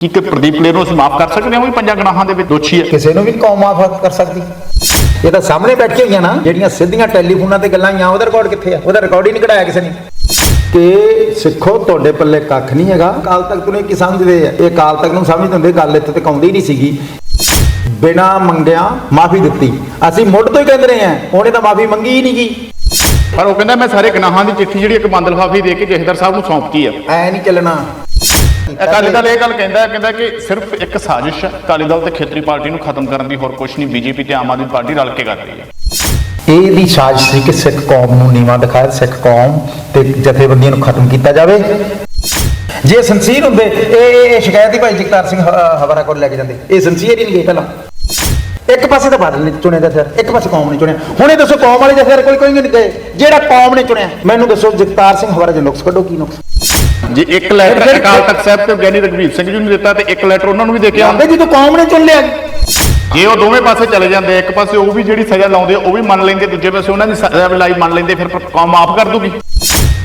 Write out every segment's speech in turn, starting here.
ਕੀ ਕਿ ਪ੍ਰਦੀਪ ਕਲੇਰ ਨੂੰ ਅਸੀਂ ਮਾਫ ਕਰ ਸਕਦੇ ਹਾਂ? ਉਹ ਵੀ ਪੰਜਾਂ ਗਨਾਹਾਂ ਦੇ ਵਿੱਚ ਦੋਸ਼ੀ ਹੈ। ਕਿਸੇ ਨੂੰ ਵੀ ਕੌਮ ਮਾਫ ਕਰ ਸਕਦੀ। ਇਹ ਤਾਂ ਸਾਹਮਣੇ ਬੈਠ ਕੇ ਹੋਈਆਂ ਨਾ ਜਿਹੜੀਆਂ ਸਿੱਧੀਆਂ ਟੈਲੀਫੋਨਾਂ ਤੇ ਗੱਲਾਂ ਆਈਆਂ ਉਹਦਾ ਰਿਕਾਰਡ ਕਿੱਥੇ ਆ? ਉਹਦਾ ਰਿਕਾਰਡ ਹੀ ਨਹੀਂ ਕਢਾਇਆ ਕਿਸੇ ਨੇ। ਕਿ ਸਿੱਖੋ ਤੁਹਾਡੇ ਪੱਲੇ ਕੱਖ ਨਹੀਂ ਹੈਗਾ। ਕਾਲ ਤੱਕ ਨੂੰ ਇਹ ਕੀ ਸਮਝਦੇ ਆ। ਇਹ ਕਾਲ ਤੱਕ ਨੂੰ ਸਮਝਦੇ ਹੁੰਦੇ ਗੱਲ ਇੱਥੇ ਤੱਕ ਆਉਂਦੀ ਨਹੀਂ ਸੀਗੀ। ਬਿਨਾ ਮੰਗਿਆ ਮਾਫੀ ਦਿੱਤੀ। ਅਸੀਂ ਮੁੱਢ ਤੋਂ ਹੀ ਕਹਿੰਦੇ ਰਹੇ ਆ ਉਹਨੇ ਤਾਂ ਮਾਫੀ ਮੰਗੀ ਹੀ ਨਹੀਂ ਗੀ। ਪਰ ਉਹ ਕਹਿੰਦਾ ਮੈਂ ਸਾਰੇ ਗਨਾਹਾਂ ਦੀ ਚਿੱਠੀ ਜਿਹੜੀ ਇੱਕ ਬੰਦ ਲਿਫਾਫੇ ਦੇ ਕੇ ਜਥੇਦਾਰ ਸਾਹਿਬ ਨੂੰ ਸੌਂਪਤੀ ਹੈ ਐ ਨਹੀਂ ਚੱਲਣਾ। ਅਕਾਲੀ ਦਲ ਇਹ ਗੱਲ ਕਹਿੰਦਾ ਹੈ ਕਹਿੰਦਾ ਕਿ ਸਿਰਫ ਇੱਕ ਸਾਜ਼ਿਸ਼ ਹੈ। ਅਕਾਲੀ ਦਲ ਤੇ ਖੇਤਰੀ ਪਾਰਟੀ ਨੂੰ ਖਤਮ ਕਰਨ ਦੀ ਹੋਰ ਕੁਝ ਨਹੀਂ ਬੀਜੇਪੀ ਤੇ ਆਮ ਆਦਮੀ ਪਾਰਟੀ ਰਲ ਕੇ ਕਰ ਰਹੀ ਹੈ। ਇਹ ਦੀ ਸਾਜ਼ਿਸ਼ ਸੀ ਕਿ ਸਿੱਖ ਕੌਮ ਨੂੰ ਨੀਵਾਂ ਦਿਖਾਇਆ ਸਿੱਖ ਕੌਮ ਤੇ ਜਥੇਬੰਦੀਆਂ ਨੂੰ ਖਤਮ ਕੀਤਾ ਜਾਵੇ। ਜੇ ਸੰਸੀਰ ਹੁੰਦੇ ਇਹ ਇਹ ਸ਼ਿਕਾਇਤ ਹੀ ਭਾਈ ਜਗਤਾਰ ਸਿੰਘ ਹਵਾਰਾ ਕੋਲ ਲੈ ਕੇ ਜਾਂਦੇ। ਇਹ ਸੰਸੀਰ ਹੀ ਨਹੀਂ ਗਏ ਪਹਿਲਾਂ। ਇੱਕ ਪਾਸੇ ਤਾਂ ਬਾਦਲ ਨੇ ਚੁਣਿਆ ਜਥੇਦਾਰ ਇੱਕ ਪਾਸੇ ਕੌਮ ਨੇ ਚੁਣਿਆ। ਹੁਣ ਇਹ ਦੱਸੋ ਕੌਮ ਵਾਲੇ ਜਥੇਦਾਰ ਕੋਈ ਕੋਈ ਨਹੀਂ ਗਏ। ਜਿਹੜਾ ਕੌਮ ਨੇ ਚੁਣਿਆ ਮੈਨੂੰ ਦੱਸੋ ਜਗਤਾਰ ਸਿੰਘ ਹਵਾਰਾ ਦੇ ਨੁਕਸ ਕੱਢੋ ਕੀ ਨੁਕਸ? ਜੇ ਇੱਕ ਲੈਟਰ ਅਕਾਲ ਤਖਤ ਸਾਹਿਬ ਤੇ ਗਿਆਨੀ ਰਘਵੀਰ ਸਿੰਘ ਜੀ ਨੂੰ ਦਿੱਤਾ ਤੇ ਇੱਕ ਲੈਟਰ ਉਹਨਾਂ ਨੂੰ ਵੀ ਦੇ ਕੇ ਆਉਂਦੇ ਜਦੋਂ ਕੌਮ ਨੇ ਚੁਣ ਲਿਆ। ਜੇ ਉਹ ਦੋਵੇਂ ਪਾਸੇ ਚਲੇ ਜਾਂਦੇ ਇੱਕ ਪਾਸੇ ਉਹ ਵੀ ਜਿਹੜੀ ਸਜ਼ਾ ਲਾਉਂਦੇ ਉਹ ਵੀ ਮੰਨ ਲੈਂਦੇ ਦੂਜੇ ਪਾਸੇ ਉਹਨਾਂ ਦੀ ਸਜ਼ਾ ਵੀ ਲਾਈ ਮੰਨ ਲੈਂਦੇ ਫਿਰ ਕੌਮ ਮਾਫ ਕਰ ਦੂਗੀ।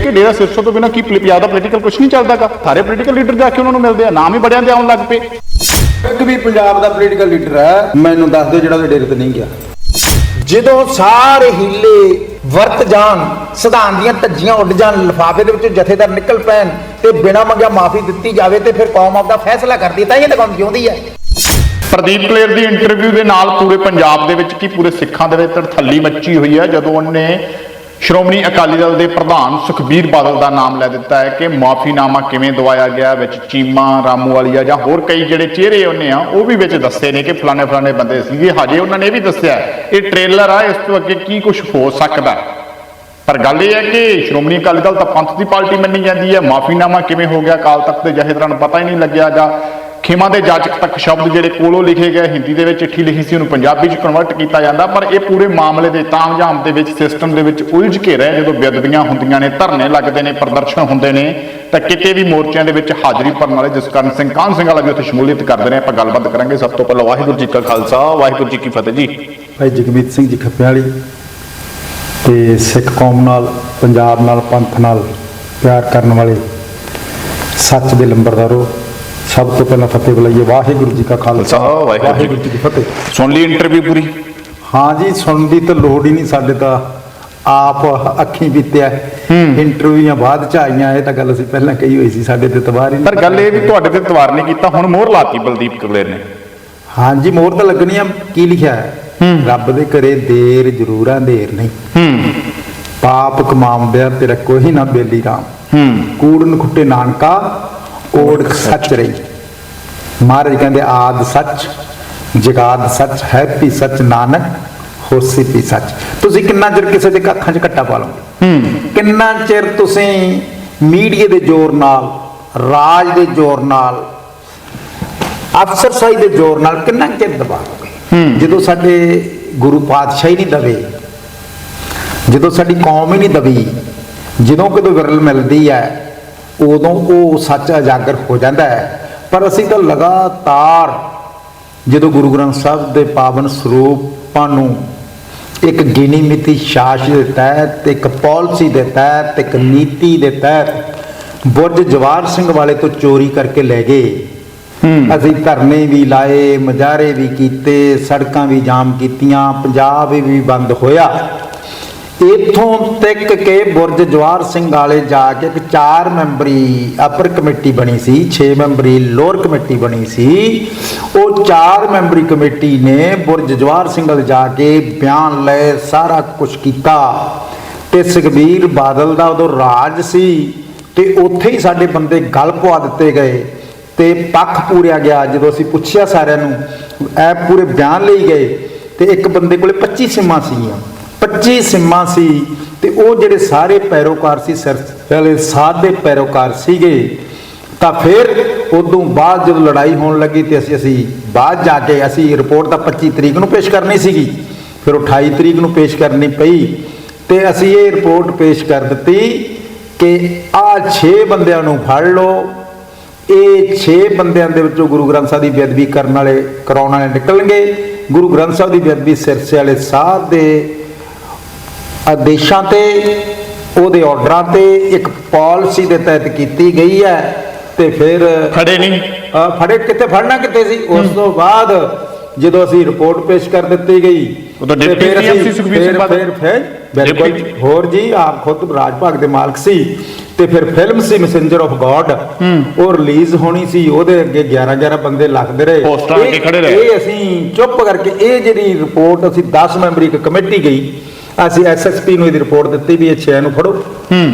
ਇਹ ਡੇਰਾ ਸਿਰਸੋਂ ਤੋਂ ਬਿਨਾ ਕੀ ਜ਼ਿਆਦਾ ਪੋਲੀਟੀਕਲ ਕੁਝ ਨਹੀਂ ਚੱਲਦਾਗਾ? ਸਾਰੇ ਪੋਲੀਟੀਕਲ ਲੀਡਰ ਜਾ ਕੇ ਉਹਨਾਂ ਨੂੰ ਮਿਲਦੇ ਆ ਨਾਮ ਹੀ ਬੜਿਆਂ ਦੇ ਆਉਣ ਲੱਗ ਪਏ। ਇੱਕ ਵੀ ਪੰਜਾਬ ਦਾ ਪੋਲੀਟੀਕਲ ਲੀਡਰ ਹੈ ਮੈਨੂੰ ਦੱਸ ਦਿਓ ਜਿਹੜਾ ਉਹਦੇ ਡੇਰੇ ਤੇ ਨਹੀਂ ਗਿਆ। ਜਦੋਂ ਸਾਰੇ ਹੀਲੇ ਵਰਤ ਜਾਣ, ਸਿਧਾਂਤ ਦੀਆਂ ਧੱਜੀਆਂ ਉੱਡ ਜਾਣ, ਲਿਫਾਫੇ ਦੇ ਵਿੱਚੋਂ ਜਥੇਦਾਰ ਨਿਕਲ ਪੈਣ ਤੇ ਬਿਨਾਂ ਮੰਗਿਆ ਮਾਫੀ ਦਿੱਤੀ ਜਾਵੇ ਤੇ ਫਿਰ ਕੌਮ ਆਪਦਾ ਫੈਸਲਾ ਕਰਦੀ ਤਾਂ ਇਹ ਤਾਂ ਕੌਮ ਜਿਉਂਦੀ ਹੈ। ਪ੍ਰਦੀਪ ਕਲੇਰ ਦੀ ਇੰਟਰਵਿਊ ਦੇ ਨਾਲ ਪੂਰੇ ਪੰਜਾਬ ਦੇ ਵਿੱਚ ਕੀ ਪੂਰੇ ਸਿੱਖਾਂ ਦੇ ਵਿੱਚ ਤੜਥੱਲੀ ਮੱਚੀ ਹੋਈ ਹੈ, ਜਦੋਂ ਉਹਨੇ ਸ਼੍ਰੋਮਣੀ ਅਕਾਲੀ ਦਲ ਦੇ ਪ੍ਰਧਾਨ ਸੁਖਬੀਰ ਬਾਦਲ ਦਾ ਨਾਮ ਲੈ ਦਿੱਤਾ ਹੈ ਕਿ ਮਾਫੀਨਾਮਾ ਕਿਵੇਂ ਦਵਾਇਆ ਗਿਆ, ਵਿੱਚ ਚੀਮਾ ਰਾਮੂ ਵਾਲੀਆ ਜਾਂ ਹੋਰ ਕਈ ਜਿਹੜੇ ਚਿਹਰੇ ਉਹਨੇ ਆ, ਉਹ ਵੀ ਵਿੱਚ ਦੱਸੇ ਨੇ ਕਿ ਫਲਾਣੇ ਫਲਾਣੇ ਬੰਦੇ ਸੀਗੇ। ਹਜੇ ਉਹਨਾਂ ਨੇ ਇਹ ਵੀ ਦੱਸਿਆ ਇਹ ਟ੍ਰੇਲਰ ਆ, ਇਸ ਤੋਂ ਅੱਗੇ ਕੀ ਕੁਝ ਹੋ ਸਕਦਾ ਪਰ ਗੱਲ ਇਹ ਹੈ ਕਿ ਸ਼੍ਰੋਮਣੀ ਅਕਾਲੀ ਦਲ ਤਾਂ ਪੰਥ ਦੀ ਪਾਰਟੀ ਮੰਨੀ ਜਾਂਦੀ ਹੈ। ਮਾਫੀਨਾਮਾ ਕਿਵੇਂ ਹੋ ਗਿਆ ਕਾਲ ਤਖਤ ਦੇ ਜਹੇਦਾਰਾਂ ਨੂੰ ਪਤਾ ਹੀ ਨਹੀਂ ਲੱਗਿਆ ਜਾਂ ਖੇਮਾ ਦੇ ਜਾਚਕ ਤੱਕ ਸ਼ਬਦ ਜਿਹੜੇ ਕੋਲੋਂ ਲਿਖੇ ਗਏ, ਹਿੰਦੀ ਦੇ ਵਿੱਚ ਚਿੱਠੀ ਲਿਖੀ ਸੀ, ਉਹਨੂੰ ਪੰਜਾਬੀ 'ਚ ਕਨਵਰਟ ਕੀਤਾ ਜਾਂਦਾ, ਪਰ ਇਹ ਪੂਰੇ ਮਾਮਲੇ ਦੇ ਤਾਮਝਾਮ ਦੇ ਵਿੱਚ ਸਿਸਟਮ ਦੇ ਵਿੱਚ ਉਲਝ ਕੇ ਰਹਿ, ਜਦੋਂ ਬੇਅਦਬੀਆਂ ਹੁੰਦੀਆਂ ਨੇ, ਧਰਨੇ ਲੱਗਦੇ ਨੇ, ਪ੍ਰਦਰਸ਼ਨ ਹੁੰਦੇ ਨੇ, ਤਾਂ ਕਿਤੇ ਵੀ ਮੋਰਚਿਆਂ ਦੇ ਵਿੱਚ ਹਾਜ਼ਰੀ ਭਰਨ ਵਾਲੇ ਜਸਕਰਨ ਸਿੰਘ, ਕਾਹਨ ਸਿੰਘ ਵਾਲਾ ਵੀ ਉੱਥੇ ਸ਼ਮੂਲੀਅਤ ਕਰਦੇ ਨੇ, ਆਪਾਂ ਗੱਲਬਾਤ ਕਰਾਂਗੇ। ਸਭ ਤੋਂ ਪਹਿਲਾਂ ਵਾਹਿਗੁਰੂ ਜੀ ਕਾ ਖਾਲਸਾ, ਵਾਹਿਗੁਰੂ ਜੀ ਕੀ ਫਤਿਹ ਜੀ। ਭਾਈ ਜਗਮੀਤ ਸਿੰਘ ਜੀ ਖੱਪਿਆਲੀ ਤੇ ਸਿੱਖ ਕੌਮ ਨਾਲ, ਪੰਜਾਬ ਨਾਲ, ਪੰਥ ਨਾਲ ਪਿਆਰ ਕਰਨ ਵਾਲੇ ਸੱਚ ਦੇ ਲੰਬਰਦਾਰੋ ਸਭ ਤੋਂ ਪਹਿਲਾਂ ਫਤਿਹ ਬੁਲਾਈਏ ਵਾਹਿਗੁਰੂ ਜੀ ਕਾ ਖਾਲਸਾ। ਵਾਹਿਗੁਰੂ ਜੀ ਕੀ ਫਤਿਹ। ਸੁਣ ਲਈ ਇੰਟਰਵਿਊ ਪੂਰੀ? ਹਾਂ ਜੀ ਸੁਣਨ ਦੀ ਤਾਂ ਲੋੜ ਹੀ ਨਹੀਂ ਸਾਡੇ ਤਾਂ। ਆਪ ਅੱਖੀਂ ਬੀਤਿਆ ਇੰਟਰਵਿਊਆਂ ਬਾਅਦ ਚ ਆਈਆਂ ਇਹ ਤਾਂ ਗੱਲ ਅਸੀਂ ਪਹਿਲਾਂ ਕਹੀ ਹੋਈ ਸੀ ਸਾਡੇ ਤੇ ਤਵਾਰ ਹੀ ਨਹੀਂ ਪਰ ਗੱਲ ਇਹ ਵੀ ਤੁਹਾਡੇ ਤੇ ਤਵਾਰ ਨਹੀਂ ਕੀਤਾ ਹੁਣ ਮੋਹਰ ਲਾਤੀ ਬਲਦੀਪ ਕਲੇਰ ਨੇ। ਹਾਂ ਜੀ ਮੋਹਰ ਤਾਂ ਲੱਗਣੀ ਆ ਕੀ ਲਿਖਿਆ ਹੈ? ਰੱਬ ਦੇ ਘਰੇ ਦੇਰ ਜ਼ਰੂਰ ਦੇਰ ਨਹੀਂ। ਹੂੰ। ਪਾਪ ਕਮਾਉਂਦਿਆ ਤੇਰਾ ਕੋਈ ਨਾ ਬੇਲੀ ਰਾਮ। ਹੂੰ। ਕੂੜਨ ਖੁੱਟੇ ਨਾਨਕਾ ਓੜ ਸੱਚ ਰਹੀ। ਮਹਾਰਾਜ ਕਹਿੰਦੇ ਆਦ ਸੱਚ ਜਗਾਦ ਸੱਚ ਹੈ ਵੀ ਸੱਚ ਨਾਨਕ ਹੋਸੀ ਵੀ ਸੱਚ। ਤੁਸੀਂ ਕਿੰਨਾ ਚਿਰ ਕਿਸੇ ਦੇ ਅੱਖਾਂ 'ਚ ਕੱਟਾ ਪਾ ਲਓਗੇ? ਹੂੰ। ਕਿੰਨਾ ਚਿਰ ਤੁਸੀਂ ਮੀਡੀਆ ਦੇ ਜ਼ੋਰ ਨਾਲ ਰਾਜ ਦੇ ਜ਼ੋਰ ਨਾਲ ਅਫਸਰਸ਼ਾਹੀ ਦੇ ਜ਼ੋਰ ਨਾਲ ਕਿੰਨਾ ਚਿਰ ਦਬਾਓਗੇ ਜਦੋਂ ਸਾਡੇ ਗੁਰੂ ਪਾਤਸ਼ਾਹੀ ਨਹੀਂ ਦਵੇ ਜਦੋਂ ਸਾਡੀ ਕੌਮ ਹੀ ਨਹੀਂ ਦਬੀ ਜਦੋਂ ਕਿਤੇ ਵਿਰਲ ਮਿਲਦੀ ਹੈ ਉਦੋਂ ਉਹ ਸੱਚ ਉਜਾਗਰ ਹੋ ਜਾਂਦਾ ਹੈ। ਪਰ ਅਸੀਂ ਤਾਂ ਲਗਾਤਾਰ ਜਦੋਂ ਗੁਰੂ ਗ੍ਰੰਥ ਸਾਹਿਬ ਦੇ ਪਾਵਨ ਸਰੂਪਾਂ ਨੂੰ ਇੱਕ ਗਿਣੀ ਮਿਤੀ ਸ਼ਾਸ ਦੇ ਤਹਿਤ ਇੱਕ ਪਾਲਿਸੀ ਦੇ ਤਹਿਤ ਇੱਕ ਨੀਤੀ ਦੇ ਤਹਿਤ ਬੁਰਜ ਜਵਾਰ ਸਿੰਘ ਵਾਲੇ ਤੋਂ ਚੋਰੀ ਕਰਕੇ ਲੈ ਗਏ। ਅਸੀਂ ਧਰਨੇ ਵੀ ਲਾਏ ਮਜਾਰੇ ਵੀ ਕੀਤੇ ਸੜਕਾਂ ਵੀ ਜਾਮ ਕੀਤੀਆਂ ਪੰਜਾਬ ਵੀ ਬੰਦ ਹੋਇਆ। ਇਥੋਂ ਤੱਕ ਕੇ ਬੁਰਜ ਜਵਾਰ ਸਿੰਘ ਵਾਲੇ ਜਾ ਕੇ ਇੱਕ ਚਾਰ ਮੈਂਬਰੀ ਅਪਰ ਕਮੇਟੀ ਬਣੀ ਸੀ 6 ਮੈਂਬਰੀ ਲੋਅਰ ਕਮੇਟੀ ਬਣੀ ਸੀ। ਉਹ ਚਾਰ ਮੈਂਬਰੀ ਕਮੇਟੀ ਨੇ ਬੁਰਜ ਜਵਾਰ ਸਿੰਘ ਵਾਲੇ ਜਾ ਕੇ ਬਿਆਨ ਲਏ, ਸਾਰਾ ਕੁਝ ਕੀਤਾ। ਤੇ ਸੁਖਬੀਰ ਬਾਦਲ ਦਾ ਉਦੋਂ ਰਾਜ ਸੀ ਤੇ ਉੱਥੇ ਹੀ ਸਾਡੇ ਬੰਦੇ ਗਲ ਪਵਾ ਦਿੱਤੇ ਗਏ ਤੇ ਪੱਖ ਪੂਰਿਆ ਗਿਆ ਜਦੋਂ ਅਸੀਂ ਪੁੱਛਿਆ ਸਾਰਿਆਂ ਨੂੰ, ਇਹ ਪੂਰੇ ਬਿਆਨ ਲਈ ਗਏ ਤੇ ਇੱਕ ਬੰਦੇ ਕੋਲੇ 25 ਸਿੰਮਾਂ ਸੀਗੀਆਂ। 25 ਸਿੰਮਾਂ ਸੀ ਤੇ ਉਹ ਜਿਹੜੇ ਸਾਰੇ ਪੈਰੋਕਾਰ ਸੀ, ਸਿਰ ਵਾਲੇ ਸਾਧ ਦੇ ਪੈਰੋਕਾਰ ਸੀਗੇ, ਤਾਂ ਫਿਰ ਉਦੋਂ ਬਾਅਦ ਜਦੋਂ ਲੜਾਈ ਹੋਣ ਲੱਗੀ ਤੇ ਅਸੀਂ ਅਸੀਂ ਬਾਅਦ ਜਾ ਕੇ ਅਸੀਂ ਰਿਪੋਰਟ ਤਾਂ 25 ਤਰੀਕ ਨੂੰ ਪੇਸ਼ ਕਰਨੀ ਸੀਗੀ, ਫਿਰ 28 ਤਰੀਕ ਨੂੰ ਪੇਸ਼ ਕਰਨੀ ਪਈ ਤੇ ਅਸੀਂ ਇਹ ਰਿਪੋਰਟ ਪੇਸ਼ ਕਰ ਦਿੱਤੀ ਕਿ ਆਹ 6 ਬੰਦਿਆਂ ਨੂੰ ਫੜ ਲਓ, ਇਹ 6 ਬੰਦਿਆਂ ਦੇ ਵਿੱਚੋਂ ਗੁਰੂ ਗ੍ਰੰਥ ਸਾਹਿਬ ਦੀ ਬੇਅਦਬੀ ਕਰਨ ਵਾਲੇ ਕਰਾਉਣ ਵਾਲੇ ਨਿਕਲਣਗੇ, ਗੁਰੂ ਗ੍ਰੰਥ ਸਾਹਿਬ ਦੀ ਬੇਅਦਬੀ ਸਿਰਸੇ ਵਾਲੇ ਸਾਧ ਦੇ ਆਦੇਸ਼ਾਂ ਤੇ ਉਹਦੇ ਆਰਡਰਾਂ ਤੇ ਇੱਕ ਪਾਲਿਸੀ ਦੇ ਤਹਿਤ ਕੀਤੀ ਗਈ ਹੈ ਤੇ ਫਿਰ ਖੜੇ ਨਹੀਂ। ਫੜੇ ਕਿੱਥੇ? ਫੜਨਾ ਕਿੱਥੇ ਸੀ? ਉਸ ਤੋਂ ਬਾਅਦ ਜਦੋਂ ਅਸੀਂ ਰਿਪੋਰਟ ਪੇਸ਼ ਕਰ ਦਿੱਤੀ ਗਈ ਉਦੋਂ ਤੇ ਡਿਪਟੀ CM ਸੀ ਸੁਖਬੀਰ ਸਿੰਘ ਬਾਦਲ। ਫਿਰ ਬਿਲਕੁਲ। ਹੋਰ ਜੀ ਆਪ ਖੁਦ ਰਾਜ ਭਾਗ ਦੇ ਮਾਲਕ ਸੀ ਤੇ ਫਿਰ ਫਿਲਮ ਸੀ ਮੈਸੇਂਜਰ ਆਫ ਗੋਡ ਉਹ ਰਿਲੀਜ਼ ਹੋਣੀ ਸੀ ਉਹਦੇ ਅੱਗੇ 11 11 ਬੰਦੇ ਲੱਗਦੇ ਰਹੇ। ਅੱਗੇ ਖੜੇ ਰਹੇ। ਇਹ ਅਸੀਂ ਚੁੱਪ ਕਰਕੇ ਇਹ ਜਿਹੜੀ ਰਿਪੋਰਟ ਅਸੀਂ 10 ਮੈਂਬਰੀ ਇੱਕ ਕਮੇਟੀ ਗਈ ਅਸੀਂ ਐਸਐਸਪੀ ਨੂੰ ਇਹਦੀ ਰਿਪੋਰਟ ਦਿੱਤੀ ਵੀ ਇਹ ਛੇ ਨੂੰ ਫੜੋ। ਹੂੰ।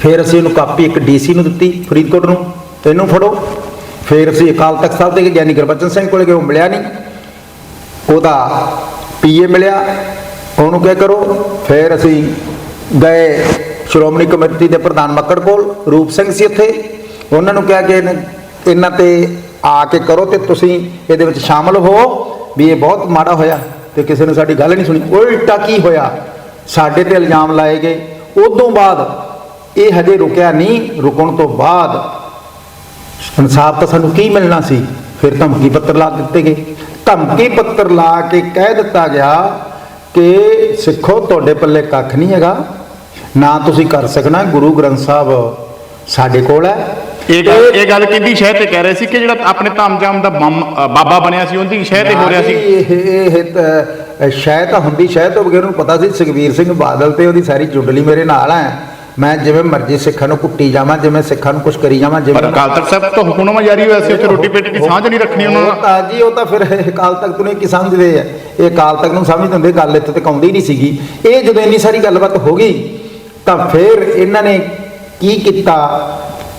ਫਿਰ ਅਸੀਂ ਇਹਨੂੰ ਕਾਪੀ ਇੱਕ ਡੀਸੀ ਨੂੰ ਦਿੱਤੀ ਫਰੀਦਕੋਟ ਨੂੰ ਇਹਨੂੰ ਫੜੋ। ਫਿਰ ਅਸੀਂ ਅਕਾਲ ਤਖਤ ਸਾਹਿਬ ਦੇ ਗਿਆਨੀ ਗੁਰਬਚਨ ਸਿੰਘ ਕੋਲ ਗਏ ਉਹ ਮਿਲਿਆ ਨਹੀਂ। ਉਹਦਾ ਪੀਏ ਮਿਲਿਆ ਉਹਨੂੰ ਕਿਹਾ ਕਰੋ। ਫਿਰ ਅਸੀਂ ਗਏ ਸ਼੍ਰੋਮਣੀ ਕਮੇਟੀ ਦੇ ਪ੍ਰਧਾਨ ਮੱਕੜ ਕੋਲ ਰੂਪ ਸਿੰਘ ਸੀ ਉੱਥੇ। ਉਹਨਾਂ ਨੂੰ ਕਿਹਾ ਕਿ ਇਹਨਾਂ ਤੇ ਆ ਕੇ ਕਰੋ ਤੇ ਤੁਸੀਂ ਇਹਦੇ ਵਿੱਚ ਸ਼ਾਮਲ ਹੋ ਵੀ ਇਹ ਬਹੁਤ ਮਾੜਾ ਹੋਇਆ। ਤੇ ਕਿਸੇ ਨੇ ਸਾਡੀ ਗੱਲ ਨਹੀਂ ਸੁਣੀ। ਉਲਟਾ ਕੀ ਹੋਇਆ? ਸਾਡੇ ਤੇ ਇਲਜ਼ਾਮ ਲਾਏ ਗਏ। ਉਦੋਂ ਬਾਅਦ ਇਹ ਹਜੇ ਰੁਕਿਆ ਨਹੀਂ, ਰੁਕਣ ਤੋਂ ਬਾਅਦ ਇਨਸਾਫ ਤਾਂ ਸਾਨੂੰ ਕੀ ਮਿਲਣਾ ਸੀ? ਫਿਰ ਧਮਕੀ ਪੱਤਰ ਲਾ ਦਿੱਤੇ ਗਏ। ਧਮਕੀ ਪੱਤਰ ਲਾ ਕੇ ਕਹਿ ਦਿੱਤਾ ਗਿਆ ਕਿ ਸਿੱਖੋ, ਤੁਹਾਡੇ ਪੱਲੇ ਕੱਖ ਨਹੀਂ ਹੈਗਾ। ਨਾ ਤੁਸੀਂ ਕਰ ਸਕਣਾ, ਗੁਰੂ ਗ੍ਰੰਥ ਸਾਹਿਬ ਸਾਡੇ ਕੋਲ ਹੈ। ਇਹ ਗੱਲ ਇਹ ਗੱਲ ਕਿੰਦੀ ਸ਼ਹਿ ਤੇ ਕਹਿ ਰਹੇ ਸੀ ਕਿ ਜਿਹੜਾ ਆਪਣੇ ਧਾਮਜਾਮ ਦਾ ਬਾਬਾ ਬਣਿਆ ਸੀ ਉਹਦੀ ਸ਼ਹਿ ਤੇ ਹੋ ਰਿਹਾ ਸੀ। ਇਹ ਇਹ ਇਹ ਤਾਂ ਹੁੰਦੀ ਸ਼ਾਇਦ ਤੋਂ ਬਗੈਰ ਨੂੰ ਪਤਾ ਸੀ ਸੁਖਬੀਰ ਸਿੰਘ ਬਾਦਲ ਤੇ ਉਹਦੀ ਸਾਰੀ ਜੁੰਡਲੀ ਮੇਰੇ ਨਾਲ ਹੈ ਮੈਂ ਜਿਵੇਂ ਮਰਜ਼ੀ ਸਿੱਖਾਂ ਨੂੰ ਕੁੱਟੀ ਜਾਵਾਂ ਜਿਵੇਂ ਸਿੱਖਾਂ ਨੂੰ ਕੁਝ ਕਰੀ ਜਾਵਾਂ ਜਿਵੇਂ ਅਕਾਲ ਤਖਤ ਸਾਹਿਬ ਤੋਂ ਹੁਕਮਨਾਮਾ ਜਾਰੀ ਹੋਇਆ ਸੀ ਉੱਥੇ ਰੋਟੀ ਪੇਟ ਦੀ ਸਾਂਝ ਨਹੀਂ ਰੱਖਣੀ ਉਹਨਾਂ ਉਹ ਨਾਲ। ਤਾਂ ਜੀ ਉਹ ਤਾਂ ਫਿਰ ਅਕਾਲ ਤਖਤ ਨੂੰ ਕੀ ਸਮਝਦੇ ਆ। ਇਹ ਅਕਾਲ ਤਖਤ ਨੂੰ ਸਮਝਦੇ ਹੁੰਦੇ ਗੱਲ ਇੱਥੇ ਤੱਕ ਆਉਂਦੀ ਨਹੀਂ ਸੀਗੀ। ਇਹ ਜਦੋਂ ਇੰਨੀ ਸਾਰੀ ਗੱਲਬਾਤ ਹੋ ਗਈ ਤਾਂ ਫਿਰ ਇਹਨਾਂ ਨੇ ਕੀ ਕੀਤਾ?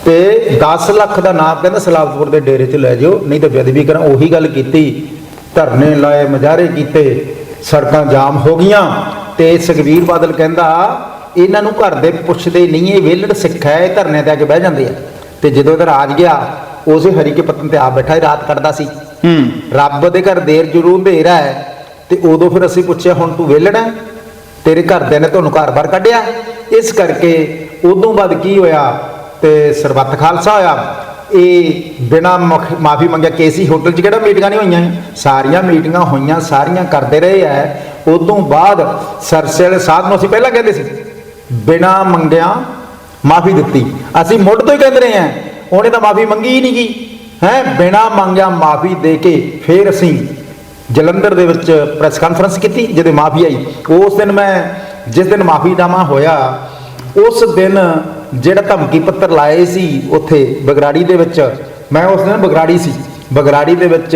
ਤੇ 10 ਲੱਖ ਦਾ ਨਾਮ ਕਹਿੰਦਾ ਸਲਾਮਪੁਰ ਦੇ ਡੇਰੇ 'ਚ ਲੈ ਜਾਓ ਨਹੀਂ ਤਾਂ ਬੇਅਦਬੀ ਕਰਾਂ ਉਹੀ ਗੱਲ ਕੀਤੀ। ਧਰਨੇ ਲਾਏ ਮਜਾਰੇ ਕੀਤੇ ਸੜਕਾਂ ਜਾਮ ਹੋ ਗਈਆਂ। ਤੇ ਸੁਖਬੀਰ ਬਾਦਲ ਕਹਿੰਦਾ ਇਹਨਾਂ ਨੂੰ ਘਰ ਦੇ ਪੁੱਛਦੇ ਨਹੀਂ ਇਹ ਵਿਹਲੜ ਸਿੱਖ ਹੈ ਇਹ ਧਰਨੇ ਤੇ ਆ ਕੇ ਬਹਿ ਜਾਂਦੇ ਆ। ਤੇ ਜਦੋਂ ਇਹਦਾ ਰਾਜ ਗਿਆ ਉਸੇ ਹਰੀ ਕੇ ਪਤਨ ਤੇ ਆ ਬੈਠਾ ਰਾਤ ਕੱਢਦਾ ਸੀ। ਹੂੰ। ਰੱਬ ਦੇ ਘਰ ਦੇਰ ਜ਼ਰੂਰ ਹਨੇਰਾ ਹੈ ਤੇ ਉਦੋਂ ਫਿਰ ਅਸੀਂ ਪੁੱਛਿਆ ਹੁਣ ਤੂੰ ਵਿਹਲੜ ਹੈ? ਤੇਰੇ ਘਰਦਿਆਂ ਨੇ ਤੁਹਾਨੂੰ ਘਰ-ਬਾਰ ਕੱਢਿਆ? ਇਸ ਕਰਕੇ ਉਦੋਂ ਬਾਅਦ ਕੀ ਹੋਇਆ? ਤੇ ਸਰਬੱਤ ਖਾਲਸਾ ਹੋਇਆ ਇਹ ਬਿਨਾ ਮਾਫੀ ਮੰਗਿਆ ਕੇਸੀ ਹੋਟਲ 'ਚ ਕਿਹੜਾ ਮੀਟਿੰਗਾਂ ਨਹੀਂ ਹੋਈਆਂ? ਸਾਰੀਆਂ ਮੀਟਿੰਗਾਂ ਹੋਈਆਂ, ਸਾਰੀਆਂ ਕਰਦੇ ਰਹੇ ਐ। ਉਦੋਂ ਬਾਅਦ ਸਰਸੇ ਵਾਲੇ ਸਾਧ ਨੂੰ ਅਸੀਂ ਪਹਿਲਾਂ ਕਹਿੰਦੇ ਸੀ, ਬਿਨਾ ਮੰਗਿਆ ਮਾਫੀ ਦਿੱਤੀ। ਅਸੀਂ ਮੁੱਢ ਤੋਂ ਹੀ ਕਹਿੰਦੇ ਰਹੇ ਹਾਂ ਉਹਨੇ ਤਾਂ ਮਾਫੀ ਮੰਗੀ ਹੀ ਨਹੀਂ ਗਈ ਹੈ, ਬਿਨਾ ਮੰਗਿਆ ਮਾਫੀ ਦੇ ਕੇ ਫਿਰ ਅਸੀਂ ਜਲੰਧਰ ਦੇ ਵਿੱਚ ਪ੍ਰੈਸ ਕਾਨਫਰੰਸ ਕੀਤੀ, ਜਿਹਦੇ ਮਾਫੀ ਆਈ। ਉਸ ਦਿਨ ਮੈਂ, ਜਿਸ ਦਿਨ ਮਾਫੀਨਾਮਾ ਹੋਇਆ, ਉਸ ਦਿਨ ਜਿਹੜਾ ਧਮਕੀ ਪੱਤਰ ਲਾਏ ਸੀ ਉੱਥੇ ਬਗਰਾੜੀ ਦੇ ਵਿੱਚ, ਮੈਂ ਉਸ ਦਿਨ ਬਗਰਾੜੀ ਸੀ। ਬਗਰਾੜੀ ਦੇ ਵਿੱਚ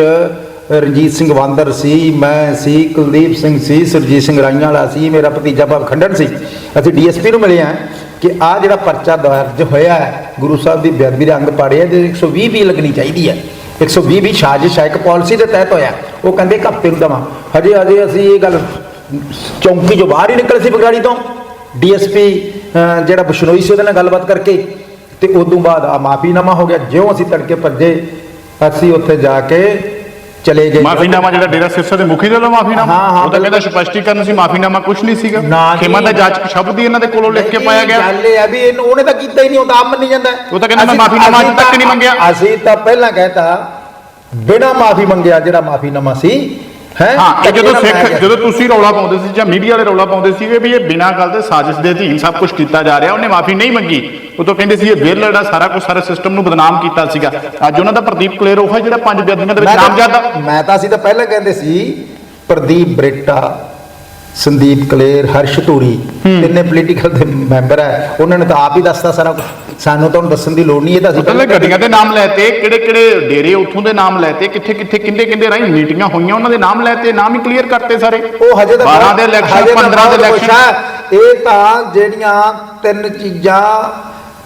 ਰਣਜੀਤ ਸਿੰਘ ਵਾਂਦਰ ਸੀ, ਮੈਂ ਸੀ, ਕੁਲਦੀਪ ਸਿੰਘ ਸੀ, ਸਰਜੀਤ ਸਿੰਘ ਰਾਈਆਂ ਵਾਲਾ ਸੀ, ਮੇਰਾ ਭਤੀਜਾ ਭਾਵ ਖੰਡਨ ਸੀ। ਅਸੀਂ ਡੀਐਸਪੀ ਨੂੰ ਮਿਲੇ ਆ ਕਿ ਆ ਜਿਹੜਾ ਪਰਚਾ ਦਰਜ ਹੋਇਆ ਹੈ, ਗੁਰੂ ਸਾਹਿਬ ਦੀ ਬੇਅਦਬੀ ਦੇ ਅੰਗ ਪਾੜੇ ਦੇ 120 ਵੀ ਲੱਗਣੀ ਚਾਹੀਦੀ ਹੈ। 120 ਵੀ ਸਾਜ਼ਿਸ਼ ਹੈ, ਇੱਕ ਪਾਲਿਸੀ ਦੇ ਤਹਿਤ ਹੋਇਆ। ਉਹ ਕਹਿੰਦੇ ਇੱਕ ਹਫ਼ਤੇ ਨੂੰ ਦਵਾਂ। ਹਜੇ ਹਜੇ ਅਸੀਂ ਇਹ ਗੱਲ ਚੌਂਕੀ ਜੋ ਬਾਹਰ ਹੀ ਨਿਕਲੇ ਸੀ ਬਗਾੜੀ ਤੋਂ। ਡੀਐਸਪੀ ਜਿਹੜਾ ਬਿਸ਼ਨੋਈ ਸੀ ਉਹਦੇ ਨਾਲ ਗੱਲਬਾਤ ਕਰਕੇ ਤੇ ਉਦੋਂ ਬਾਅਦ ਆ ਮਾਫੀਨਾਮਾ ਹੋ ਗਿਆ ਜਿਉਂ ਅਸੀਂ ਤੜਕੇ ਭੱਜੇ ਅਸੀਂ ਉੱਥੇ ਜਾ ਕੇ ਚਲੇ ਗਏ ਮਾਫੀਨਾਮਾ ਜਿਹੜਾ ਡੇਰਾ ਸਿਰਸਾ ਦੇ ਮੁਖੀ ਦੇ ਮਾਫੀਨਾਮਾ ਉਹ ਤਾਂ ਕਹਿੰਦਾ। ਸਪਸ਼ਟੀਕਰਨ ਸੀ ਮਾਫੀਨਾਮਾ ਕੁਝ ਨਹੀਂ ਸੀਗਾ। ਖੇਮਾ ਦਾ ਜਾਚਕ ਸ਼ਬਦ ਹੀ ਇਹਨਾਂ ਦੇ ਕੋਲੋਂ ਲਿਖ ਕੇ ਪਾਇਆ ਗਿਆ ਗੱਲ ਇਹ ਆ ਵੀ ਇਹਨੂੰ ਉਹਨੇ ਤਾਂ ਕੀਤਾ ਹੀ ਨਹੀਂ ਉਹ ਤਾਂ ਆਪ ਮੰਨੀ ਜਾਂਦਾ। ਉਹ ਤਾਂ ਕਹਿੰਦਾ ਮੈਂ ਮਾਫ਼ੀਨਾਮਾ ਅੱਜ ਤੱਕ ਨਹੀਂ ਤਾਂ- ਮੰਗਿਆ। ਅਸੀਂ ਤਾਂ ਪਹਿਲਾਂ ਕਹਿਤਾ ਬਿਨਾ ਮਾਫੀ ਮੰਗਿਆ ਜਿਹੜਾ ਮਾਫੀਨਾਮਾ ਸੀ ਹੈ? ਹਾਂ ਇਹ ਜਦੋਂ ਸਿੱਖ ਜਦੋਂ ਤੁਸੀਂ ਰੌਲਾ ਪਾਉਂਦੇ ਸੀ ਜਾਂ ਮੀਡੀਆ ਵਾਲੇ ਰੌਲਾ ਪਾਉਂਦੇ ਸੀਗੇ ਵੀ ਇਹ ਬਿਨਾਂ ਗੱਲ ਦੇ ਸਾਜ਼ਿਸ਼ ਦੇ ਅਧੀਨ ਸਭ ਕੁਝ ਕੀਤਾ ਜਾ ਰਿਹਾ ਉਹਨੇ ਮਾਫੀ ਨਹੀਂ ਮੰਗੀ। ਉਦੋਂ ਕਹਿੰਦੇ ਸੀ ਇਹ ਵਿਰਲੜ ਆ ਸਾਰਾ ਕੁਝ ਸਾਰੇ ਸਿਸਟਮ ਨੂੰ ਬਦਨਾਮ ਕੀਤਾ ਸੀਗਾ। ਅੱਜ ਉਹਨਾਂ ਦਾ ਪ੍ਰਦੀਪ ਕਲੇਰ ਉਹ ਜਿਹੜਾ ਪੰਜ ਬੇਅਦਬੀਆਂ ਦੇ ਵਿੱਚ ਨਾਮਜ਼ਦ ਮੈਂ ਤਾਂ ਅਸੀਂ ਤਾਂ ਪਹਿਲਾਂ ਕਹਿੰਦੇ ਸੀ ਪ੍ਰਦੀਪ ਬਰੇਟਾ ਸੰਦੀਪ ਕਲੇਰ ਹਰਸ਼ ਧੂਰੀ ਤਿੰਨੇ ਪੋਲੀਟੀਕਲ ਦੇ ਮੈਂਬਰ ਹੈ ਉਹਨਾਂ ਨੇ ਤਾਂ ਆਪ ਹੀ ਦੱਸਤਾ ਸਾਰਾ ਕੁਝ ਸਾਨੂੰ ਤਾਂ ਦੱਸਣ ਦੀ ਲੋੜ ਨਹੀਂ ਇਹ ਤਾਂ ਅਸੀਂ ਪਹਿਲੇ ਗੱਡੀਆਂ ਦੇ ਨਾਮ ਲੈਤੇ ਕਿਹੜੇ ਕਿਹੜੇ ਡੇਰੇ ਉੱਥੋਂ ਦੇ ਨਾਮ ਲੈਤੇ ਕਿੱਥੇ ਕਿੱਥੇ ਕਿੰਦੇ ਕਿੰਦੇ ਰਾਹੀਂ ਮੀਟਿੰਗਾਂ ਹੋਈਆਂ ਉਹਨਾਂ ਦੇ ਨਾਮ ਲੈਤੇ ਨਾਮ ਹੀ ਕਲੀਅਰ ਕਰਤੇ ਸਾਰੇ। ਉਹ ਹਜੇ ਤਾਂ 12 ਦੇ ਇਲੈਕਸ਼ਨ ਹਜੇ ਤਾਂ 15 ਦੇ ਇਲੈਕਸ਼ਨ। ਇਹ ਤਾਂ ਜਿਹੜੀਆਂ ਤਿੰਨ ਚੀਜ਼ਾਂ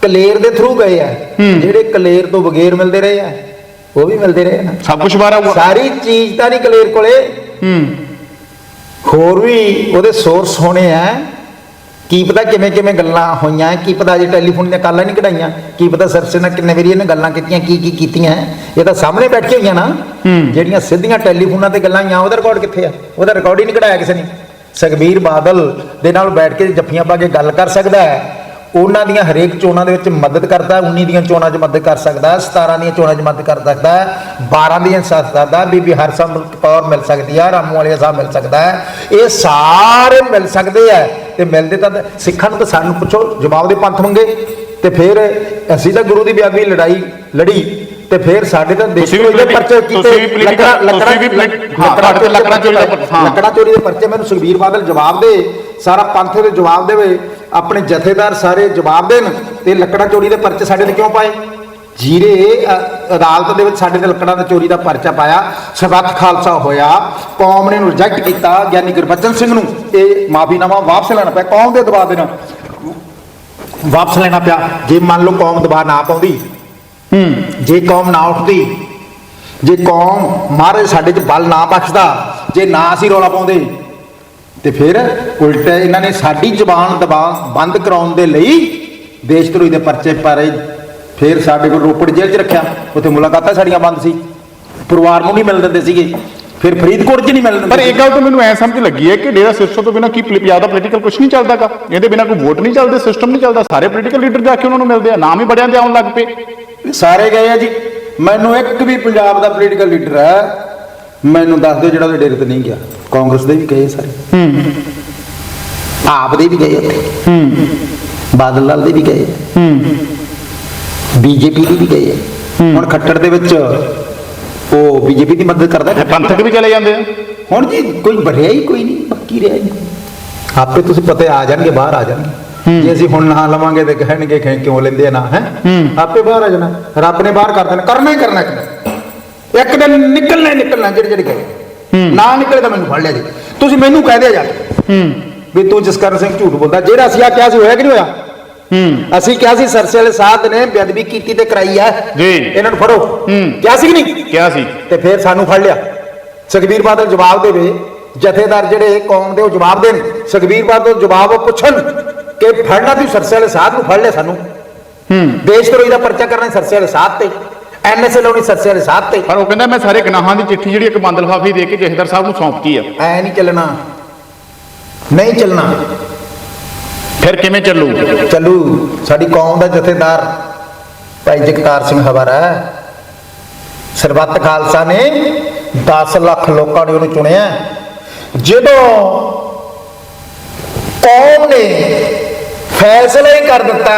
ਕਲੇਰ ਦੇ ਥਰੂ ਗਏ ਆ ਜਿਹੜੇ ਕਲੇਰ ਤੋਂ ਬਗੈਰ ਮਿਲਦੇ ਰਹੇ ਆ ਉਹ ਵੀ ਮਿਲਦੇ ਰਹੇ ਆ। ਸਭ ਕੁਝ ਬਾਰਾ ਸਾਰੀ ਚੀਜ਼ ਤਾਂ ਨਹੀਂ ਕਲੇਰ ਕੋਲੇ। ਹੂੰ। ਹੋਰ ਵੀ ਉਹਦੇ ਸੋਰਸ ਹੋਣੇ ਆ। ਕੀ ਪਤਾ ਕਿਵੇਂ ਕਿਵੇਂ ਗੱਲਾਂ ਹੋਈਆਂ ਕੀ ਪਤਾ ਜੇ ਟੈਲੀਫੋਨ ਦੀਆਂ ਕਾਲਾਂ ਨਹੀਂ ਕਢਾਈਆਂ ਕੀ ਪਤਾ ਸਰਸੇ ਨਾਲ ਕਿੰਨੇ ਵਾਰੀ ਇਹਨੇ ਗੱਲਾਂ ਕੀਤੀਆਂ ਕੀ ਕੀ ਕੀਤੀਆਂ। ਇਹ ਤਾਂ ਸਾਹਮਣੇ ਬੈਠ ਕੇ ਹੋਈਆਂ ਨਾ। ਜਿਹੜੀਆਂ ਸਿੱਧੀਆਂ ਟੈਲੀਫੋਨਾਂ ਤੇ ਗੱਲਾਂ ਆਈਆਂ ਉਹਦਾ ਰਿਕਾਰਡ ਕਿੱਥੇ ਆ? ਉਹਦਾ ਰਿਕਾਰਡ ਹੀ ਨਹੀਂ ਕਢਾਇਆ ਕਿਸੇ ਨੇ। ਸੁਖਬੀਰ ਬਾਦਲ ਦੇ ਨਾਲ ਬੈਠ ਕੇ ਜੱਫੀਆਂ ਪਾ ਕੇ ਗੱਲ ਕਰ ਸਕਦਾ ਹੈ। ਉਹਨਾਂ ਦੀਆਂ ਹਰੇਕ ਚੋਣਾਂ ਦੇ ਵਿੱਚ ਮਦਦ ਕਰਦਾ 19 ਦੀਆਂ ਚੋਣਾਂ 'ਚ ਮਦਦ ਕਰ ਸਕਦਾ 17 ਦੀਆਂ ਚੋਣਾਂ 'ਚ ਮਦਦ ਕਰ ਸਕਦਾ 12 ਦੀਆਂ ਸਾਥ ਸਕਦਾ ਬੀਬੀ ਹਰਸਿਮਰਤ ਕੌਰ ਮਿਲ ਸਕਦੀ ਆ ਰਾਮੂ ਵਾਲੇ ਸਾਹਿਬ ਮਿਲ ਸਕਦਾ ਹੈ ਇਹ ਸਾਰੇ ਮਿਲ ਸਕਦੇ ਆ ਤੇ ਮਿਲਦੇ ਤਾਂ ਸਿੱਖਾਂ ਨੂੰ ਤਾਂ ਸਾਨੂੰ ਪੁੱਛੋ ਜਵਾਬ ਦੇ ਪੰਥ ਮੰਗੇ ਤੇ ਫਿਰ ਅਸੀਂ ਤਾਂ ਗੁਰੂ ਦੀ ਬੇਅਦਬੀ ਲੜਾਈ ਲੜੀ ਤੇ ਫਿਰ ਸਾਡੇ ਤਾਂ ਦੇਸ਼ ਤੁਸੀਂ ਵੀ ਦੇ politi- ਪਰਚੇ ਕੀਤੇ ਤੇ ਚੋਰੀ ਦਾ। ਲੱਕੜਾਂ ਚੋਰੀ ਦੇ ਪਰਚੇ ਮੈਨੂੰ ਸੁਖਬੀਰ ਬਾਦਲ ਜਵਾਬ ਦੇ ਸਾਰਾ ਪੰਥ ਦੇ ਜਵਾਬ ਦੇਵੇ ਆਪਣੇ ਜਥੇਦਾਰ ਸਾਰੇ ਜਵਾਬ ਦੇਣ ਤੇ ਲੱਕੜਾਂ ਚੋਰੀ ਦੇ ਪਰਚੇ ਸਾਡੇ ਤੇ ਕਿਉਂ ਪਾਏ? ਜੀਰੇ ਅਦਾਲਤ ਦੇ ਵਿੱਚ ਸਾਡੇ ਤੇ ਲੱਕੜਾਂ ਦੀ ਚੋਰੀ ਦਾ ਪਰਚਾ ਪਾਇਆ। ਸਰਬੱਤ ਖਾਲਸਾ ਹੋਇਆ। ਕੌਮ ਨੇ ਰਿਜੈਕਟ ਕੀਤਾ ਗਿਆਨੀ ਗੁਰਬਚਨ ਸਿੰਘ ਨੂੰ। ਇਹ ਮਾਫੀਨਾਮਾ ਵਾਪਸ ਲੈਣਾ ਪਿਆ ਕੌਮ ਦੇ ਦਬਾਅ ਦੇ ਨਾਲ। ਵਾਪਸ ਲੈਣਾ ਪਿਆ। ਜੇ ਮੰਨ ਲਓ ਕੌਮ ਦਬਾਅ ਨਾ ਪਾਉਂਦੀ ਜੇ ਕੌਮ ਨਾ ਉੱਠਦੀ ਜੇ ਕੌਮ ਮਹਾਰਾਜ ਸਾਡੇ 'ਚ ਬਲ ਨਾ ਬਖਸ਼ਦਾ ਜੇ ਨਾ ਅਸੀਂ ਰੌਲਾ ਪਾਉਂਦੇ ਤੇ ਫਿਰ ਉਲਟਾ ਇਹਨਾਂ ਨੇ ਸਾਡੀ ਜ਼ਬਾਨ ਦਬਾ ਬੰਦ ਕਰਾਉਣ ਦੇ ਲਈ ਦੇਸ਼ ਧਰੋਹੀ ਦੇ ਪਰਚੇ ਪਾਰੇ। ਫਿਰ ਸਾਡੇ ਕੋਲ ਰੋਪੜ ਜੇਲ੍ਹ 'ਚ ਰੱਖਿਆ। ਉੱਥੇ ਮੁਲਾਕਾਤਾਂ ਸਾਡੀਆਂ ਬੰਦ ਸੀ। ਪਰਿਵਾਰ ਨੂੰ ਨਹੀਂ ਮਿਲ ਦਿੰਦੇ ਸੀਗੇ। ਫਿਰ ਫਰੀਦਕੋਟ 'ਚ ਨਹੀਂ ਮਿਲ ਦਿੰਦੇ ਪਰ। ਇੱਕ ਗੱਲ ਤਾਂ ਮੈਨੂੰ ਐ ਸਮਝ ਲੱਗੀ ਹੈ ਕਿ ਡੇਰਾ ਸਿਸਟਮ ਤੋਂ ਬਿਨਾ ਕੀ ਪੰਜਾਬ ਦਾ ਪੋਲੀਟੀਕਲ ਕੁਝ ਨਹੀਂ ਚੱਲਦਾਗਾ। ਇਹਦੇ ਬਿਨਾ ਕੋਈ ਵੋਟ ਨਹੀਂ ਚੱਲਦੇ ਸਿਸਟਮ ਨਹੀਂ ਚੱਲਦਾ। ਸਾਰੇ ਪੋਲੀਟੀਕਲ ਲੀਡਰ ਜਾ ਕੇ ਉਹਨਾਂ ਨੂੰ ਮਿਲਦੇ ਆ। ਨਾਮ ਹੀ ਬੜਿਆਂ ਦੇ ਆਉਣ ਲੱਗ ਪਏ। ਸਾਰੇ ਗਏ ਆ ਜੀ। ਮੈਨੂੰ ਇੱਕ ਵੀ ਪੰਜਾਬ ਦਾ ਪੋਲੀਟੀਕਲ ਲੀਡਰ ਹੈ ਮੈਨੂੰ ਦੱਸ ਦਿਓ ਜਿਹੜਾ ਉਹਦੇ ਡੇਰੇ ਤੇ ਨਹੀਂ ਗਿਆ। ਕਾਂਗਰਸ ਦੇ ਵੀ ਗਏ ਸਾਰੇ। ਹੂੰ। ਆਪ ਦੇ ਵੀ ਗਏ ਉੱਥੇ। ਹੂੰ। ਬਾਦਲ ਲਾਲ ਦੇ ਵੀ ਗਏ। ਹੂੰ। ਬੀਜੇਪੀ ਦੇ ਵੀ ਗਏ। ਹੁਣ ਖੱਟੜ ਦੇ ਵਿੱਚ ਉਹ ਬੀਜੇਪੀ ਦੀ ਮਦਦ ਕਰਦਾ। ਇਹ ਪੰਥਕ ਵੀ ਚਲੇ ਜਾਂਦੇ ਆ। ਹੁਣ ਜੀ ਕੋਈ ਬੜਿਆ ਹੀ ਕੋਈ ਨਹੀਂ ਬਾਕੀ ਰਿਹਾ ਹੀ। ਆਪੇ ਤੁਸੀਂ ਪਤਾ ਆ ਜਾਣਗੇ ਬਾਹਰ ਆ ਜਾਣਗੇ। ਜੇ ਅਸੀਂ ਹੁਣ ਨਾ ਲਵਾਂਗੇ ਤੇ ਕਹਿਣਗੇ ਕਿ ਕਿਉਂ ਲੈਂਦੇ ਆ ਨਾ ਹੈ? ਆਪੇ ਬਾਹਰ ਆ ਜਾਣਾ। ਰੱਬ ਨੇ ਬਾਹਰ ਕਰ ਦੇਣਾ। ਕਰਨਾ ਹੀ ਕਰਨਾ ਇੱਕ। ਦਿਨ। ਇੱਕ ਦਿਨ ਨਿਕਲਣਾ ਹੀ ਨਿਕਲਣਾ ਜਿਹੜੇ ਜਿਹੜੇ ਗਏ। ਨਾ ਨਿਕਲੇ ਤਾਂ ਮੈਨੂੰ ਫੜ ਲਿਆ ਜੀ ਤੁਸੀਂ ਮੈਨੂੰ ਕਹਿ ਦਿਆ ਜਾ ਵੀ ਤੂੰ ਜਸਕਰਨ ਸਿੰਘ ਝੂਠ ਬੋਲਦਾ। ਜਿਹੜਾ ਅਸੀਂ ਆ ਕਿਹਾ ਸੀ ਹੋਇਆ ਕਿ ਨਹੀਂ ਹੋਇਆ? ਹੂੰ। ਅਸੀਂ ਕਿਹਾ ਸੀ ਸਰਸੇ ਵਾਲੇ ਸਾਧ ਨੇ ਬੇਅਦਬੀ ਕੀਤੀ ਤੇ ਕਰਾਈ ਹੈ ਜੀ। ਇਹਨਾਂ ਨੂੰ ਫੜੋ। ਕਿਹਾ ਸੀ ਕਿ ਨਹੀਂ? ਕਿਹਾ ਸੀ। ਤੇ ਫਿਰ ਸਾਨੂੰ ਫੜ ਲਿਆ। ਸੁਖਬੀਰ ਬਾਦਲ ਜਵਾਬ ਦੇਵੇ। ਜਥੇਦਾਰ ਜਿਹੜੇ ਕੌਮ ਦੇ ਉਹ ਜਵਾਬ ਦੇਣ। ਸੁਖਬੀਰ ਬਾਦਲ ਜਵਾਬ ਉਹ ਪੁੱਛਣ ਕਿ ਫੜਨਾ ਤੂੰ ਸਰਸੇ ਵਾਲੇ ਸਾਧ ਨੂੰ ਫੜ ਲਿਆ ਸਾਨੂੰ। ਹੂੰ। ਦੇਸ਼ ਧਰੋਹੀ ਦਾ ਪਰਚਾ ਕਰਨਾ ਸਰਸੇ ਵਾਲੇ ਸਾਧ ਤੇ। ਐਨਐਸਏ ਲਾਉਣੀ ਸਰਸੇ ਵਾਲੇ ਸਾਧ ਤੇ। ਪਰ ਉਹ ਕਹਿੰਦਾ ਮੈਂ ਸਾਰੇ ਗੁਨਾਹਾਂ ਦੀ ਚਿੱਠੀ ਜਿਹੜੀ ਇੱਕ ਬੰਦ ਲਿਫਾਫੇ ਦੇ ਕੇ ਜਥੇਦਾਰ ਸਾਹਿਬ ਨੂੰ ਸੌਂਪਤੀ ਆ। ਐ ਨਹੀਂ ਚੱਲਣਾ। ਨਹੀਂ ਚੱਲਣਾ। ਫਿਰ ਕਿਵੇਂ ਚੱਲੂ? ਚੱਲੂ। ਸਾਡੀ ਕੌਮ ਦਾ ਜਥੇਦਾਰ ਭਾਈ ਜਗਤਾਰ ਸਿੰਘ ਹਵਾਰਾ। ਸਰਬੱਤ ਖਾਲਸਾ ਨੇ 10 ਲੱਖ ਲੋਕਾਂ ਨੇ ਉਹਨੂੰ ਚੁਣਿਆ ਜਦੋਂ ਕੌਮ ਨੇ ਫੈਸਲਾ ਹੀ ਕਰ ਦਿੱਤਾ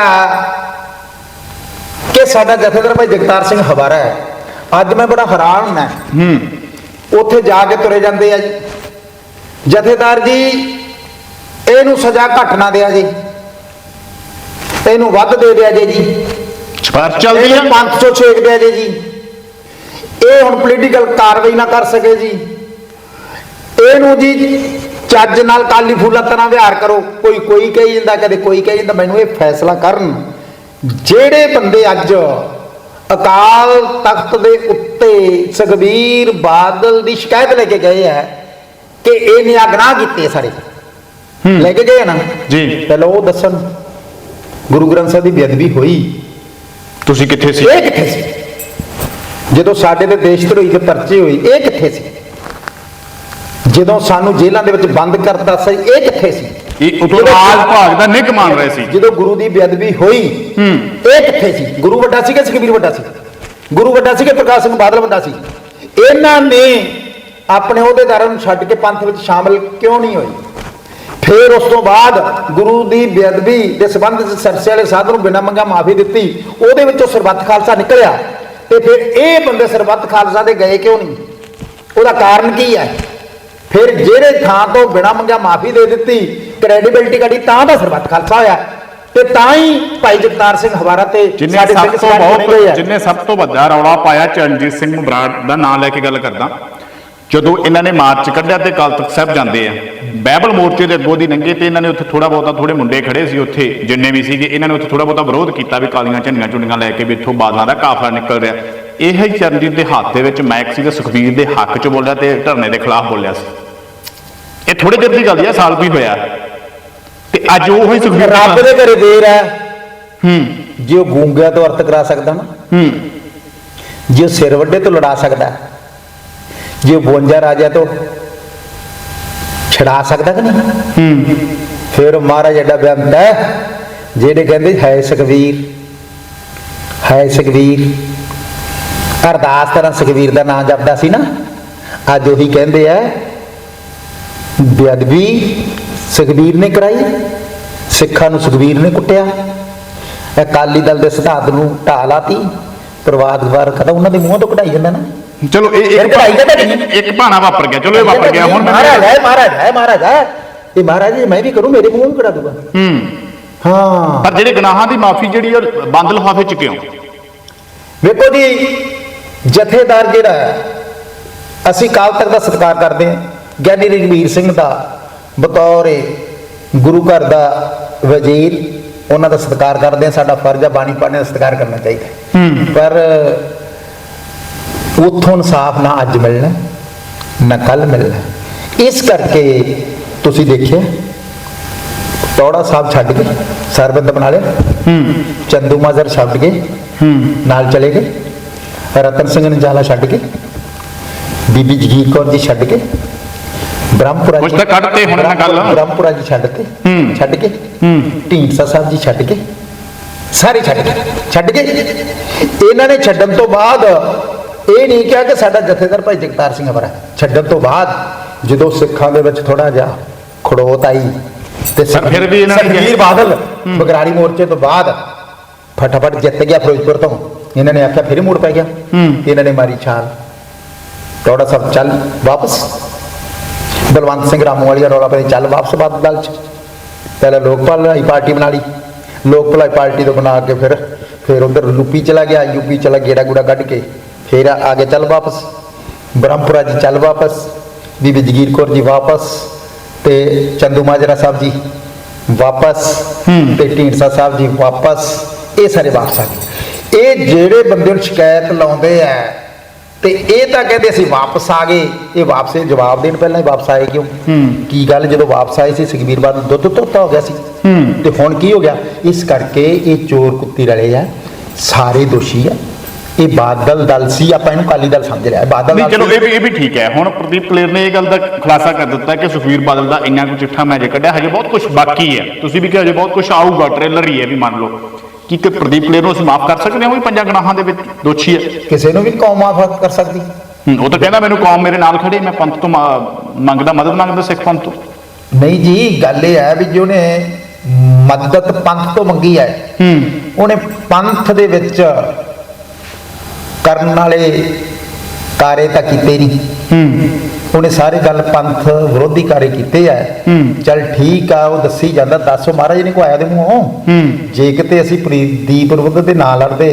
ਕਿ ਸਾਡਾ ਜਥੇਦਾਰ ਭਾਈ ਜਗਤਾਰ ਸਿੰਘ ਹਵਾਰਾ ਹੈ। ਅੱਜ ਮੈਂ ਬੜਾ ਹੈਰਾਨ ਹਾਂ। ਹੂੰ। ਉੱਥੇ ਜਾ ਕੇ ਤੁਰੇ ਜਾਂਦੇ ਆ ਜੀ। ਜਥੇਦਾਰ ਜੀ ਇਹਨੂੰ ਸਜ਼ਾ ਘੱਟ ਨਾ ਦਿਆ ਜੀ। ਇਹਨੂੰ ਵੱਧ ਦੇ ਦਿਆ ਜੇ ਜੀ। ਚੱਲਦੀ ਆ। ਇਹਨੂੰ 500 ਛੇਕ ਦਿਆ ਜੇ ਜੀ। ਇਹ ਹੁਣ ਪੋਲੀਟੀਕਲ ਕਾਰਵਾਈ ਨਾ ਕਰ ਸਕੇ ਜੀ। ਇਹਨੂੰ ਜੀ ਚੱਜ ਨਾਲ ਕਾਲੀ ਫੂਲਾ ਤਰ੍ਹਾਂ ਵਿਹਾਰ ਕਰੋ। ਕੋਈ ਕੋਈ ਕਹੀ ਜਾਂਦਾ ਕਦੇ ਕੋਈ ਕਹੀ ਜਾਂਦਾ ਮੈਨੂੰ ਇਹ ਫੈਸਲਾ ਕਰਨ। ਜਿਹੜੇ ਬੰਦੇ ਅੱਜ ਅਕਾਲ ਤਖਤ ਦੇ ਉੱਤੇ ਸੁਖਬੀਰ ਬਾਦਲ ਦੀ ਸ਼ਿਕਾਇਤ ਲੈ ਕੇ ਗਏ ਹੈ ਕਿ ਇਹ ਨਿਆ ਗੁਨਾਹ ਕੀਤੇ ਸਾਰੇ। ਲੈ ਕੇ ਗਏ ਨਾ? ਜੀ। ਪਹਿਲਾਂ ਉਹ ਦੱਸਣ ਗੁਰੂ ਗ੍ਰੰਥ ਸਾਹਿਬ ਦੀ ਬੇਅਦਬੀ ਹੋਈ। ਤੁਸੀਂ ਕਿੱਥੇ ਸੀ? ਇਹ ਕਿੱਥੇ ਸੀ? ਜਦੋਂ ਸਾਡੇ ਤੇ ਦੇਸ਼ ਧਰੋਹੀ ਦੇ ਪਰਚੇ ਹੋਈ ਇਹ ਕਿੱਥੇ ਸੀ? ਜਦੋਂ ਸਾਨੂੰ ਜੇਲ੍ਹਾਂ ਦੇ ਵਿੱਚ ਬੰਦ ਕਰਤਾ ਸੀ ਇਹ ਕਿੱਥੇ ਸੀ? ਇਹ ਉਤੋਂ ਰਾਜ ਭਾਗ ਦਾ ਨਿੱਘ ਮੰਨ ਰਹੇ ਸੀ। ਜਦੋਂ ਗੁਰੂ ਦੀ ਬੇਅਦਬੀ ਹੋਈ ਹੂੰ। ਇਹ ਕਿੱਥੇ ਸੀ? ਗੁਰੂ ਵੱਡਾ ਸੀ ਕਿ ਸੁਖਬੀਰ ਵੱਡਾ ਸੀ। ਗੁਰੂ ਵੱਡਾ ਸੀ ਕਿ ਪ੍ਰਕਾਸ਼ ਸਿੰਘ ਬਾਦਲ ਵੱਡਾ ਸੀ। ਇਹਨਾਂ ਨੇ ਆਪਣੇ ਅਹੁਦੇਦਾਰਾਂ ਨੂੰ ਛੱਡ ਕੇ ਪੰਥ ਵਿੱਚ ਸ਼ਾਮਲ ਕਿਉਂ ਨਹੀਂ ਹੋਏ? ਫਿਰ ਉਸ ਤੋਂ ਬਾਅਦ ਗੁਰੂ ਦੀ ਬੇਅਦਬੀ ਦੇ ਸਬੰਧ ਵਿੱਚ ਸਰਸੇ ਵਾਲੇ ਸਾਧ ਨੂੰ ਬਿਨਾਂ ਮੰਗਾ ਮਾਫੀ ਦਿੱਤੀ। ਉਹਦੇ ਵਿੱਚੋਂ ਸਰਬੱਤ ਖਾਲਸਾ ਨਿਕਲਿਆ। ਤੇ ਫਿਰ ਇਹ ਬੰਦੇ ਸਰਬੱਤ ਖਾਲਸਾ ਦੇ ਗਏ ਕਿਉਂ ਨਹੀਂ? ਉਹਦਾ ਕਾਰਨ ਕੀ ਹੈ? ਫਿਰ ਜਿਹੜੇ ਥਾਂ ਤੋਂ ਬਿਨਾਂ ਮੰਗਿਆ ਮਾਫੀ ਦੇ ਦਿੱਤੀ ਕ੍ਰੈਡੀਬਿਲਟੀ ਕੱਢੀ ਤਾਂ ਦਾ ਸਰਬੱਤ ਖਾਲਸਾ ਹੋਇਆ। ਤੇ ਤਾਂ ਹੀ ਭਾਈ ਜਗਤਾਰ ਸਿੰਘ ਹਵਾਰਾ ਤੇ ਜਿੰਨੇ ਸਭ ਤੋਂ ਬਹੁਤ ਜਿੰਨੇ ਸਭ ਤੋਂ ਵੱਡਾ ਰੌਲਾ ਪਾਇਆ ਚਰਨਜੀਤ ਸਿੰਘ ਬਰਾੜ ਦਾ ਨਾਮ ਲੈ ਕੇ ਗੱਲ ਕਰਦਾ। ਜਦੋਂ ਇਹਨਾਂ ਨੇ ਮਾਰਚ ਕੱਢਿਆ ਤੇ ਅਕਾਲ ਤਖਤ ਸਾਹਿਬ ਜਾਂਦੇ ਆ। ਬਾਈਬਲ ਮੋਰਚੇ ਦੇ ਅੱਗੋਂ ਦੀ ਲੰਘੇ ਤੇ ਇਹਨਾਂ ਨੇ ਉੱਥੇ ਥੋੜਾ ਬਹੁਤਾ ਥੋੜੇ ਮੁੰਡੇ ਖੜੇ ਸੀ ਉੱਥੇ ਜਿੰਨੇ ਵੀ ਸੀਗੇ ਇਹਨਾਂ ਨੇ ਉੱਥੇ ਥੋੜਾ ਬਹੁਤਾ ਵਿਰੋਧ ਕੀਤਾ ਵੀ ਕਾਲੀਆਂ ਝੰਡੀਆਂ ਝੁੰਡੀਆਂ ਲੈ ਕੇ ਵੀ ਇੱਥੋਂ ਬਾਦਲਾਂ ਦਾ ਕਾਫਲਾ ਨਿਕਲ ਰਿਹਾ। ਇਹ ਹੀ ਚਰਨਜੀਤ ਦੇ ਹੱਥ ਦੇ ਵਿੱਚ ਮੈਕ ਸੀ ਤੇ ਸੁਖਬੀਰ ਦੇ ਹੱਕ 'ਚ ਬੋਲਿਆ ਤੇ ਧਰਨੇ ਦੇ ਖਿਲਾਫ ਬੋਲਿਆ ਸੀ। ਇਹ ਥੋੜੇ ਚਿਰ ਦੀ ਗੱਲ ਹੈ ਸਾਲ ਵੀ ਹੋਇਆ। ਤੇ ਅੱਜ ਉਹ ਹੀ ਸੁਖਬੀਰ ਰੱਬ ਦੇ ਘਰੇ ਦੇਰ ਹੈ। ਹੂੰ। ਜੇ ਉਹ ਗੂੰਗਿਆਂ ਤੋਂ ਅਰਥ ਕਰਾ ਸਕਦਾ ਨਾ। ਹੂੰ। ਜੇ ਸਿਰ ਵੱਡੇ ਤੋਂ ਲੜਾ ਸਕਦਾ। ਜੇ ਉਹ 52 ਰਾਜਾ ਤੋਂ ਛਡਾ ਸਕਦਾ ਕਿ ਨਹੀਂ? ਹੂੰ। ਫਿਰ ਮਹਾਰਾਜ ਐਡਾ ਬੇਅੰਤ ਹੈ ਜਿਹੜੇ ਕਹਿੰਦੇ ਹੈ ਸੁਖਵੀਰ ਹੈ ਸੁਖਵੀਰ ਅਰਦਾਸ ਤਰ੍ਹਾਂ ਸੁਖਵੀਰ ਦਾ ਨਾਮ ਜਪਦਾ ਸੀ ਨਾ। ਅੱਜ ਉਹੀ ਕਹਿੰਦੇ ਆ ਬੇਅਦਬੀ ਸੁਖਵੀਰ ਨੇ ਕਰਾਈ ਸਿੱਖਾਂ ਨੂੰ ਸੁਖਵੀਰ ਨੇ ਕੁੱਟਿਆ। ਅਕਾਲੀ ਦਲ ਦੇ ਸਿਧਾਂਤ ਨੂੰ ਢਾਹ ਲਾਤੀ ਪ੍ਰਵਾਦਵਾਰ ਕਦਾ ਉਹਨਾਂ ਦੇ ਮੂੰਹੋਂ ਤੋਂ ਕਢਾਈ ਜਾਂਦਾ ਨਾ। ਚਲੋ ਇਹ ਇੱਕ ਕਢਾਈ ਤਾਂ ਨਹੀਂ। ਇੱਕ ਭਾਣਾ ਵਾਪਰ ਗਿਆ। ਚਲੋ ਇਹ ਵਾਪਰ ਗਿਆ। ਹੁਣ ਮਹਾਰਾਜ ਹੈ ਮਹਾਰਾਜ ਹੈ ਮਹਾਰਾਜ ਹੈ। ਇਹ ਮਹਾਰਾਜ ਜੀ ਮੈਂ ਵੀ ਕਰੂੰ ਮੇਰੇ ਮੂੰਹ ਨੂੰ ਕਢਾ ਦੂਗਾ ਹੂੰ। ਹਾਂ। ਪਰ ਜਿਹੜੇ ਗੁਨਾਹਾਂ ਦੀ ਮਾਫੀ ਜਿਹੜੀ ਬੰਦ ਲਿਫਾਫੇ ਚ ਕਿਉਂ? ਵੇਖੋ ਜੀ ਜਥੇਦਾਰ ਜਿਹੜਾ ਹੈ, ਅਸੀਂ ਕਾਲ ਤੱਕ ਦਾ ਸਤਿਕਾਰ ਕਰਦੇ ਹਾਂ। ਗਿਆਨੀ ਰਘਵੀਰ ਸਿੰਘ ਦਾ ਬਤੌਰ ਗੁਰੂ ਘਰ ਦਾ ਵਜ਼ੀਰ ਉਹਨਾਂ ਦਾ ਸਤਿਕਾਰ ਕਰਦੇ ਹਾਂ। ਸਾਡਾ ਫਰਜ਼ ਹੈ ਬਾਣੀ ਪੜ੍ਹਨੇ ਦਾ ਸਤਿਕਾਰ ਕਰਨਾ ਚਾਹੀਦਾ ਹੈ। ਪਰ ਉਥੋਂ ਇਨਸਾਫ ਨਾ ਅੱਜ ਮਿਲਣਾ ਨਾ ਕੱਲ ਮਿਲਣਾ। ਇਸ ਕਰਕੇ ਤੁਸੀਂ ਦੇਖਿਆ ਟੌੜਾ ਸਾਹਿਬ ਛੱਡ ਕੇ ਸਰਬੰਦ ਬਣਾ ਲਿਆ। ਚੰਦੂ ਮਾਜ਼ਰ ਛੱਡ ਕੇ ਨਾਲ ਚਲੇ ਗਏ। ਰਤਨ ਸਿੰਘ ਨਜਾਲਾ ਛੱਡ ਕੇ ਬੀਬੀ ਜਗੀਰ ਕੌਰ ਜੀ ਛੱਡ ਕੇ ਬ੍ਰਹਮਪੁਰਾ ਕੁਛ ਤਾਂ ਕੱਢਤੇ ਹੁਣ ਇਹਨਾਂ ਗੱਲ। ਬ੍ਰਹਮਪੁਰਾ ਜੀ ਛੱਡ ਤੇ ਹੂੰ। ਛੱਡ ਕੇ ਢੀਂਡਸਾ ਸਾਹਿਬ ਜੀ ਛੱਡ ਕੇ ਸਾਰੇ ਛੱਡ ਕੇ ਛੱਡ ਕੇ ਇਹਨਾਂ ਨੇ ਛੱਡਣ ਤੋਂ ਬਾਅਦ ਇਹ ਨਹੀਂ ਕਿਹਾ ਕਿ ਸਾਡਾ ਜਥੇਦਾਰ ਭਾਈ ਜਗਤਾਰ ਸਿੰਘ ਹਵਰਾ ਛੱਡਣ ਤੋਂ ਬਾਅਦ ਜਦੋਂ ਸਿੱਖਾਂ ਦੇ ਵਿੱਚ ਥੋੜਾ ਜਿਹਾ ਖੜੋਤ ਆਈ ਤੇ ਫਿਰ ਵੀ ਇਹਨਾਂ ਨੇ ਸੁਖਬੀਰ ਬਾਦਲ ਬਗਰਾੜੀ ਮੋਰਚੇ ਤੋਂ ਬਾਅਦ ਫਟਾਫਟ ਜਿੱਤ ਗਿਆ ਫਿਰੋਜ਼ਪੁਰ ਤੋਂ ਇਹਨਾਂ ਨੇ ਆਖਿਆ ਫਿਰ ਮੂਡ ਪੈ ਗਿਆ ਇਹਨਾਂ ਨੇ ਮਾਰੀ ਛਾਲ ਟੋੜਾ ਸਾਹਿਬ ਚੱਲ ਵਾਪਸ ਬਲਵੰਤ ਸਿੰਘ ਰਾਮੂ ਵਾਲੀ ਦਾ ਰੌਲਾ ਪੈ ਚੱਲ ਵਾਪਸ ਬਾਦਲ ਦਲ ਚ ਪਹਿਲਾਂ ਲੋਕ ਭਲਾਈ ਪਾਰਟੀ ਬਣਾ ਲਈ ਲੋਕ ਭਲਾਈ ਪਾਰਟੀ ਤੋਂ ਬਣਾ ਕੇ ਫਿਰ ਫਿਰ ਉਧਰ ਯੂਪੀ ਚਲਾ ਗਿਆ ਯੂਪੀ ਚਲਾ ਗੇੜਾ ਗੂੜਾ ਕੱਢ ਕੇ ਫਿਰ ਆਗੇ ਚੱਲ ਵਾਪਸ ਬ੍ਰਹਮਪੁਰਾ ਜੀ ਚੱਲ ਵਾਪਸ ਬੀਬੀ ਜਗੀਰ ਕੌਰ ਜੀ ਵਾਪਸ ਤੇ ਚੰਦੂ ਮਾਜਰਾ ਸਾਹਿਬ ਜੀ ਵਾਪਸ ਤੇ ਢੀਂਡਸਾ ਸਾਹਿਬ ਜੀ ਵਾਪਸ ਇਹ ਸਾਰੇ ਵਾਪਸ ਆ ਗਏ। ਇਹ ਜਿਹੜੇ ਬੰਦੇ ਨੂੰ ਸ਼ਿਕਾਇਤ ਲਾਉਂਦੇ ਆ ਤੇ ਇਹ ਤਾਂ ਕਹਿੰਦੇ ਅਸੀਂ ਵਾਪਸ ਆ ਗਏ। ਇਹ ਵਾਪਸ ਜਵਾਬ ਦੇਣ ਪਹਿਲਾਂ ਹੀ ਵਾਪਸ ਆਏ ਕਿਉਂ? ਕੀ ਗੱਲ ਜਦੋਂ ਵਾਪਸ ਆਏ ਸੀ ਸੁਖਬੀਰ ਬਾਦਲ ਦੁੱਧ ਧੋਤਾ ਹੋ ਗਿਆ ਸੀ। ਤੇ ਹੁਣ ਕੀ ਹੋ ਗਿਆ? ਇਸ ਕਰਕੇ ਇਹ ਚੋਰ ਕੁੱਤੀ ਰਲੇ ਆ। ਸਾਰੇ ਦੋਸ਼ੀ ਆ। ਇਹ ਬਾਦਲ ਦਲ ਸੀ ਆਪਾਂ ਇਹਨੂੰ ਕਾਲੀ ਦਲ ਸਮਝ ਲਿਆ। ਇਹ ਬਾਦਲ ਨਹੀਂ ਚਲੋ। ਇਹ ਵੀ ਇਹ ਵੀ ਠੀਕ ਹੈ। ਹੁਣ ਪ੍ਰਦੀਪ ਕਲੇਰ ਨੇ ਇਹ ਗੱਲ ਦਾ ਖੁਲਾਸਾ ਕਰ ਦਿੱਤਾ ਕਿ ਸੁਖਵੀਰ ਬਾਦਲ ਦਾ ਇੰਨਾ ਕੁ ਚਿੱਠਾ ਮੈਂ ਜੇ ਕੱਢਿਆ ਹਜੇ ਬਹੁਤ ਕੁਝ ਬਾਕੀ ਹੈ। ਤੁਸੀਂ ਵੀ ਕਿ ਹਜੇ ਬਹੁਤ ਕੁਝ ਆਊਗਾ ਟ੍ਰੇਲਰ ਹੀ ਹੈ ਵੀ ਮੰਨ ਲਓ। ਕੀ ਕਿ ਪ੍ਰਦੀਪ ਕਲੇਰ ਨੂੰ ਅਸੀਂ ਮਾਫ ਕਰ ਸਕਦੇ ਹਾਂ ਉਹ ਵੀ ਪੰਜਾਂ ਗੁਨਾਹਾਂ ਦੇ ਵਿੱਚ ਦੋਸ਼ੀ ਹੈ। ਕਿਸੇ ਨੂੰ ਵੀ ਕੌਮ ਮਾਫ ਕਰ ਸਕਦੀ। ਹੂੰ, ਉਹ ਤਾਂ ਕਹਿੰਦਾ ਮੈਨੂੰ ਕੌਮ ਮੇਰੇ ਨਾਲ ਖੜੀ ਮੈਂ ਪੰਥ ਤੋਂ ਮਾ- ਮੰਗਦਾ ਮਦਦ ਮੰਗਦਾ ਸਿੱਖ ਪੰਥ ਤੋਂ। ਨਹੀਂ ਜੀ ਗੱਲ ਇਹ ਹੈ ਵੀ ਜਿਹਨੇ ਮਦਦ ਪੰਥ ਤੋਂ ਮੰਗੀ ਹੈ। ਉਹਨੇ ਪੰਥ ਦੇ ਵਿੱਚ ਕਰਨ ਵਾਲੇ ਕਾਰੇ ਤਾਂ ਕੀਤੇ ਨਹੀਂ। ਉਹਨੇ ਸਾਰੇ ਗੱਲ ਪੰਥ ਵਿਰੋਧੀ ਕਾਰੇ ਕੀਤੇ ਆ। ਚਲ ਠੀਕ ਆ ਉਹ ਦੱਸੀ ਜਾਂਦਾ ਦੱਸੋ ਮਹਾਰਾਜ ਨੇ ਕੋ ਆਇਆ ਦੇ ਮੂੰਹੋਂ? ਜੇ ਕਿਤੇ ਅਸੀਂ ਪ੍ਰੀਦੀਪ ਵਿਰੁੱਧ ਦੇ ਨਾਲ ਲੜਦੇ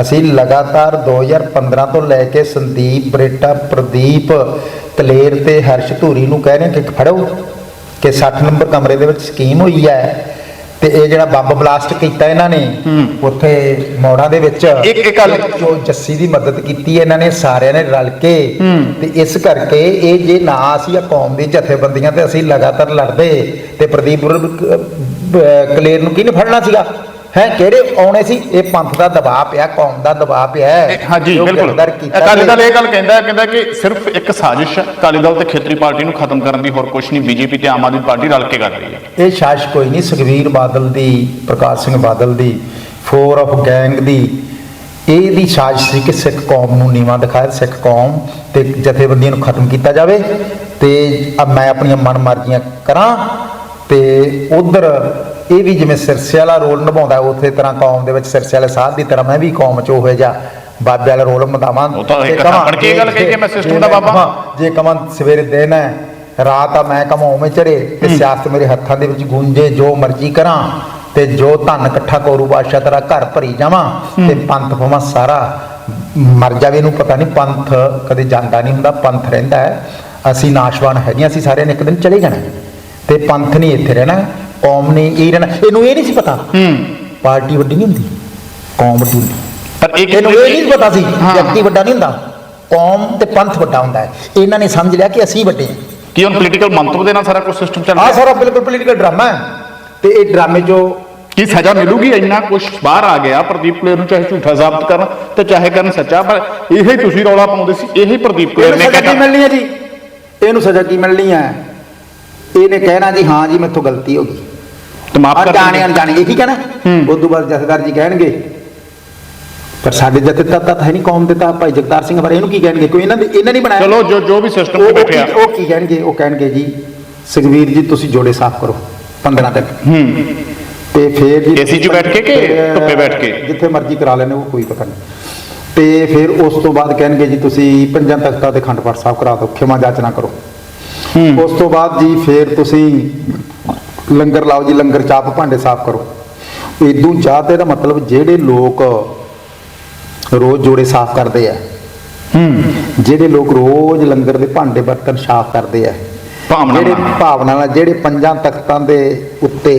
ਅਸੀਂ ਲਗਾਤਾਰ 2015 ਤੋਂ ਲੈ ਕੇ ਸੰਦੀਪ ਬਰੇਟਾ ਪ੍ਰਦੀਪ ਕਲੇਰ ਤੇ ਹਰਸ਼ ਧੂਰੀ ਨੂੰ ਕਹਿ ਰਹੇ ਕਿ ਫੜੋ ਕਿ 60 ਨੰਬਰ ਕਮਰੇ ਦੇ ਵਿੱਚ ਸਕੀਮ ਹੋਈ ਹੈ। ਤੇ ਇਹ ਜਿਹੜਾ ਬੰਬ ਬਲਾਸਟ ਕੀਤਾ ਇਹਨਾਂ ਨੇ ਉੱਥੇ ਮੋੜਾਂ ਦੇ ਵਿੱਚ ਇੱਕ- ਇੱਕ ਗੱਲ- ਜੋ ਜੱਸੀ ਦੀ ਮਦਦ ਕੀਤੀ ਇਹਨਾਂ ਨੇ ਸਾਰਿਆਂ ਨੇ ਰਲ ਕੇ। ਤੇ ਇਸ ਕਰਕੇ ਇਹ ਜੇ ਨਾ ਅਸੀਂ ਆ ਕੌਮ ਦੀ ਜਥੇਬੰਦੀਆਂ ਤੇ ਅਸੀਂ ਲਗਾਤਾਰ ਲੜਦੇ ਤੇ ਪ੍ਰਦੀਪ ਕਲੇਰ ਨੂੰ ਕਿਹਨੇ ਫੜਨਾ ਸੀਗਾ? ਹੈ ਕਿਹੜੇ ਆਉਣੇ ਸੀ? ਇਹ ਪੰਥ ਦਾ ਦਬਾਅ ਪਿਆ ਕੌਮ ਦਾ ਦਬਾਅ ਪਿਆ ਹਾਂਜੀ ਬਿਲਕੁਲ। ਅਕਾਲੀ ਦਲ ਇਹ ਗੱਲ ਕਹਿੰਦਾ ਹੈ ਕਹਿੰਦਾ ਕਿ ਸਿਰਫ ਇੱਕ ਸਾਜ਼ਿਸ਼ ਹੈ ਅਕਾਲੀ ਦਲ ਤੇ ਖੇਤਰੀ ਪਾਰਟੀ ਨੂੰ ਖਤਮ ਕਰਨ ਦੀ ਹੋਰ ਕੁਝ ਨਹੀਂ ਬੀਜੇਪੀ ਤੇ ਆਮ ਆਦਮੀ ਪਾਰਟੀ ਰਲ ਕੇ ਕਰ ਰਹੀ ਹੈ। ਇਹ ਸਾਜ਼ਿਸ਼ ਕੋਈ ਨਹੀਂ ਸੁਖਵੀਰ ਬਾਦਲ ਦੀ ਪ੍ਰਕਾਸ਼ ਸਿੰਘ ਬਾਦਲ ਦੀ ਫੋਰ ਆਫ ਗੈਂਗ ਦੀ ਇਹ ਦੀ ਸਾਜ਼ਿਸ਼ ਸੀ ਕਿ ਸਿੱਖ ਕੌਮ ਨੂੰ ਨੀਵਾਂ ਦਿਖਾਇਆ ਸਿੱਖ ਕੌਮ ਤੇ ਜਥੇਬੰਦੀਆਂ ਨੂੰ ਖਤਮ ਕੀਤਾ ਜਾਵੇ ਤੇ ਮੈਂ ਆਪਣੀਆਂ ਮਨਮਰਜ਼ੀਆਂ ਕਰਾਂ ਤੇ ਉਧਰ ਇਹ ਵੀ ਜਿਵੇਂ ਸਿਰਸੇ ਵਾਲਾ ਰੋਲ ਨਿਭਾਉਂਦਾ ਉਸੇ ਤਰ੍ਹਾਂ ਕੌਮ ਦੇ ਵਿੱਚ ਸਿਰਸੇ ਵਾਲੇ ਸਾਧ ਦੀ ਤਰ੍ਹਾਂ ਮੈਂ ਵੀ ਕੌਮ 'ਚ ਉਹੋ ਜਿਹਾ ਬਾਬੇ ਵਾਲਾ ਰੋਲ ਨਿਭਾਵਾਂ। ਉਹ ਤਾਂ ਇੱਕ ਤੇ ਕਵਾਂ ਥੱਪੜ ਕੇ ਇਹ ਗੱਲ ਕਹੀ ਕਿ ਮੈਂ ਜੇ ਦਾ ਬਾਬਾ। ਜੇ ਕਮਨ ਸਵੇਰੇ ਦਿਨ ਹੈ ਰਾਤ ਆ ਮੈਂ ਕਮਾਂ ਉਵੇਂ ਚੜੇ ਤੇ ਸਿਆਸਤ ਮੇਰੇ ਹੱਥਾਂ ਦੇ ਵਿੱਚ ਗੂੰਜੇ ਜੋ ਮਰਜ਼ੀ ਕਰਾਂ ਤੇ ਜੋ ਧਨ ਇਕੱਠਾ ਕੋਰੂ ਬਾਦਸ਼ਾਹ ਤੇਰਾ ਘਰ ਭਰੀ ਜਾਵਾਂ ਤੇ ਪੰਥ ਭਵਾਂ ਸਾਰਾ। ਮਰ ਜਾਵੇ ਨੂੰ ਪਤਾ ਨਹੀਂ ਪੰਥ ਕਦੇ ਜਾਂਦਾ ਨਹੀਂ ਹੁੰਦਾ ਪੰਥ ਰਹਿੰਦਾ ਹੈ। ਅਸੀਂ ਨਾਸ਼ਵਾਨ ਹੈਗੇ ਅਸੀਂ ਸਾਰਿਆਂ ਨੇ ਇੱਕ ਦਿਨ ਚਲੇ ਜਾਣਾ ਤੇ ਪੰਥ ਨਹੀਂ ਇੱਥੇ ਰਹਿਣਾ। ਕੌਮ ਨੇ ਇਹ ਰਹਿਣਾ ਇਹਨੂੰ ਇਹ ਨਹੀਂ ਸੀ ਪਤਾ। ਪਾਰਟੀ ਵੱਡੀ ਨਹੀਂ ਹੁੰਦੀ ਕੌਮ ਵੱਡੀ ਹੁੰਦੀ। ਪਰ ਇਹ ਇਹਨੂੰ ਇਹ ਨਹੀਂ ਪਤਾ ਸੀ ਹਾਂ। ਵਿਅਕਤੀ ਵੱਡਾ ਨਹੀਂ ਹੁੰਦਾ। ਕੌਮ ਤੇ ਪੰਥ ਵੱਡਾ ਹੁੰਦਾ ਹੈ। ਇਹਨਾਂ ਨੇ ਸਮਝ ਲਿਆ ਕਿ ਅਸੀਂ ਵੱਡੇ ਹਾਂ। ਕੀ ਹੁਣ ਪੋਲੀਟੀਕਲ ਮੰਤਵ ਦੇ ਨਾਲ ਸਾਰਾ ਕੁਝ ਸਿਸਟਮ ਚੱਲ ਆਹ ਰਿਹਾ? ਸਾਰਾ ਬਿਲਕੁਲ ਪੋਲੀਟੀਕਲ ਡਰਾਮਾ ਹੈ। ਤੇ ਇਹ ਡਰਾਮੇ ਜੋ ਕੀ ਸਜ਼ਾ ਮਿਲੂਗੀ? ਇੰਨਾ ਕੁਝ ਬਾਹਰ ਆ ਗਿਆ। ਪ੍ਰਦੀਪ ਕਲੇਰ ਨੂੰ ਚਾਹੇ ਝੂਠਾ ਸਾਬਤ ਕਰਨ ਤੇ ਚਾਹੇ ਕਰਨ ਸੱਚਾ ਪਰ ਇਹੀ ਤੁਸੀਂ ਰੌਲਾ ਪਾਉਂਦੇ ਸੀ। ਇਹੀ ਪ੍ਰਦੀਪ ਕਲੇਰ ਇਹਨੂੰ ਨੇ ਸਜ਼ਾ ਕੀ ਮਿਲਣੀ ਹੈ ਜੀ? ਇਹਨੂੰ ਸਜ਼ਾ ਕੀ ਮਿਲਣੀ ਹੈ? ਇਹਨੇ ਕਹਿਣਾ ਜੀ ਹਾਂ ਜੀ ਮੇਥੋਂ ਗਲਤੀ ਹੋ ਗਈ। ਤੇ ਮਾਫ਼ ਕਰ ਜਾਣੇ। ਅਣਜਾਣੇ ਇਹੀ ਕਹਿਣਾ। ਉਸ ਤੋਂ ਬਾਅਦ ਜਥੇਦਾਰ ਜੀ ਕਹਿਣਗੇ ਪਰ ਸਾਡੇ ਜਥੇਦਾਰ ਤਾਂ ਹੈ ਨਹੀਂ ਕੌਮ ਦੇ ਤਾਂ ਭਾਈ ਜਗਤਾਰ ਸਿੰਘ ਬਾਰੇ ਇਹਨੂੰ ਕੀ ਕਹਿਣਗੇ? ਕੋਈ ਇਹਨਾਂ ਦੇ ਇਹਨਾਂ ਨਹੀਂ ਬਣਾਇਆ ਚਲੋ ਜੋ ਜੋ ਵੀ ਸਿਸਟਮ ਉਹ ਤੇ ਉਹ ਬੈਠਿਆ ਕੀ- ਉਹ ਕੀ ਕਹਿਣਗੇ? ਉਹ ਕਹਿਣਗੇ ਜੀ ਸੁਖਵੀਰ ਜੀ ਤੁਸੀਂ ਜੋੜੇ ਸਾਫ਼ ਕਰੋ 15 ਦਿਨ। ਹੂੰ। ਤੇ ਫੇਰ ਜੀ AC 'ਚ ਬੈਠ ਕੇ ਕਿ ਧੁੱਪੇ ਬੈਠ ਕੇ? ਜਿੱਥੇ ਮਰਜ਼ੀ ਕਰਾ ਲੈਣੇ ਉਹ ਕੋਈ ਪਤਾ ਨਹੀਂ। ਤੇ ਫਿਰ ਉਸ ਤੋਂ ਬਾਅਦ ਕਹਿਣਗੇ ਜੀ ਤੁਸੀਂ ਪੰਜਾਂ ਤਖਤਾਂ ਤੇ ਖੰਡ ਪਾਠ ਸਾਹਿਬ ਕਰਾ ਦਿਓ ਖਿਮਾ ਜਾਚਨਾ ਕਰੋ। ਉਸ ਤੋਂ ਬਾਅਦ ਜੀ ਫਿਰ ਤੁਸੀਂ ਲੰਗਰ ਲਾਓ ਜੀ ਲੰਗਰ ਚਾਪ ਭਾਂਡੇ ਸਾਫ਼ ਕਰੋ। ਇਦੋਂ ਚਾਹ ਤੇ ਦਾ ਮਤਲਬ ਜਿਹੜੇ ਲੋਕ ਰੋਜ਼ ਜੋੜੇ ਸਾਫ਼ ਕਰਦੇ ਆ ਜਿਹੜੇ ਲੋਕ ਰੋਜ਼ ਲੰਗਰ ਦੇ ਭਾਂਡੇ ਬਰਤਨ ਸਾਫ਼ ਕਰਦੇ ਆ ਭਾਵਨਾ ਜਿਹੜੇ। ਭਾਵਨਾ ਨਾਲ ਜਿਹੜੇ ਪੰਜਾਂ ਤਖਤਾਂ ਦੇ ਉੱਤੇ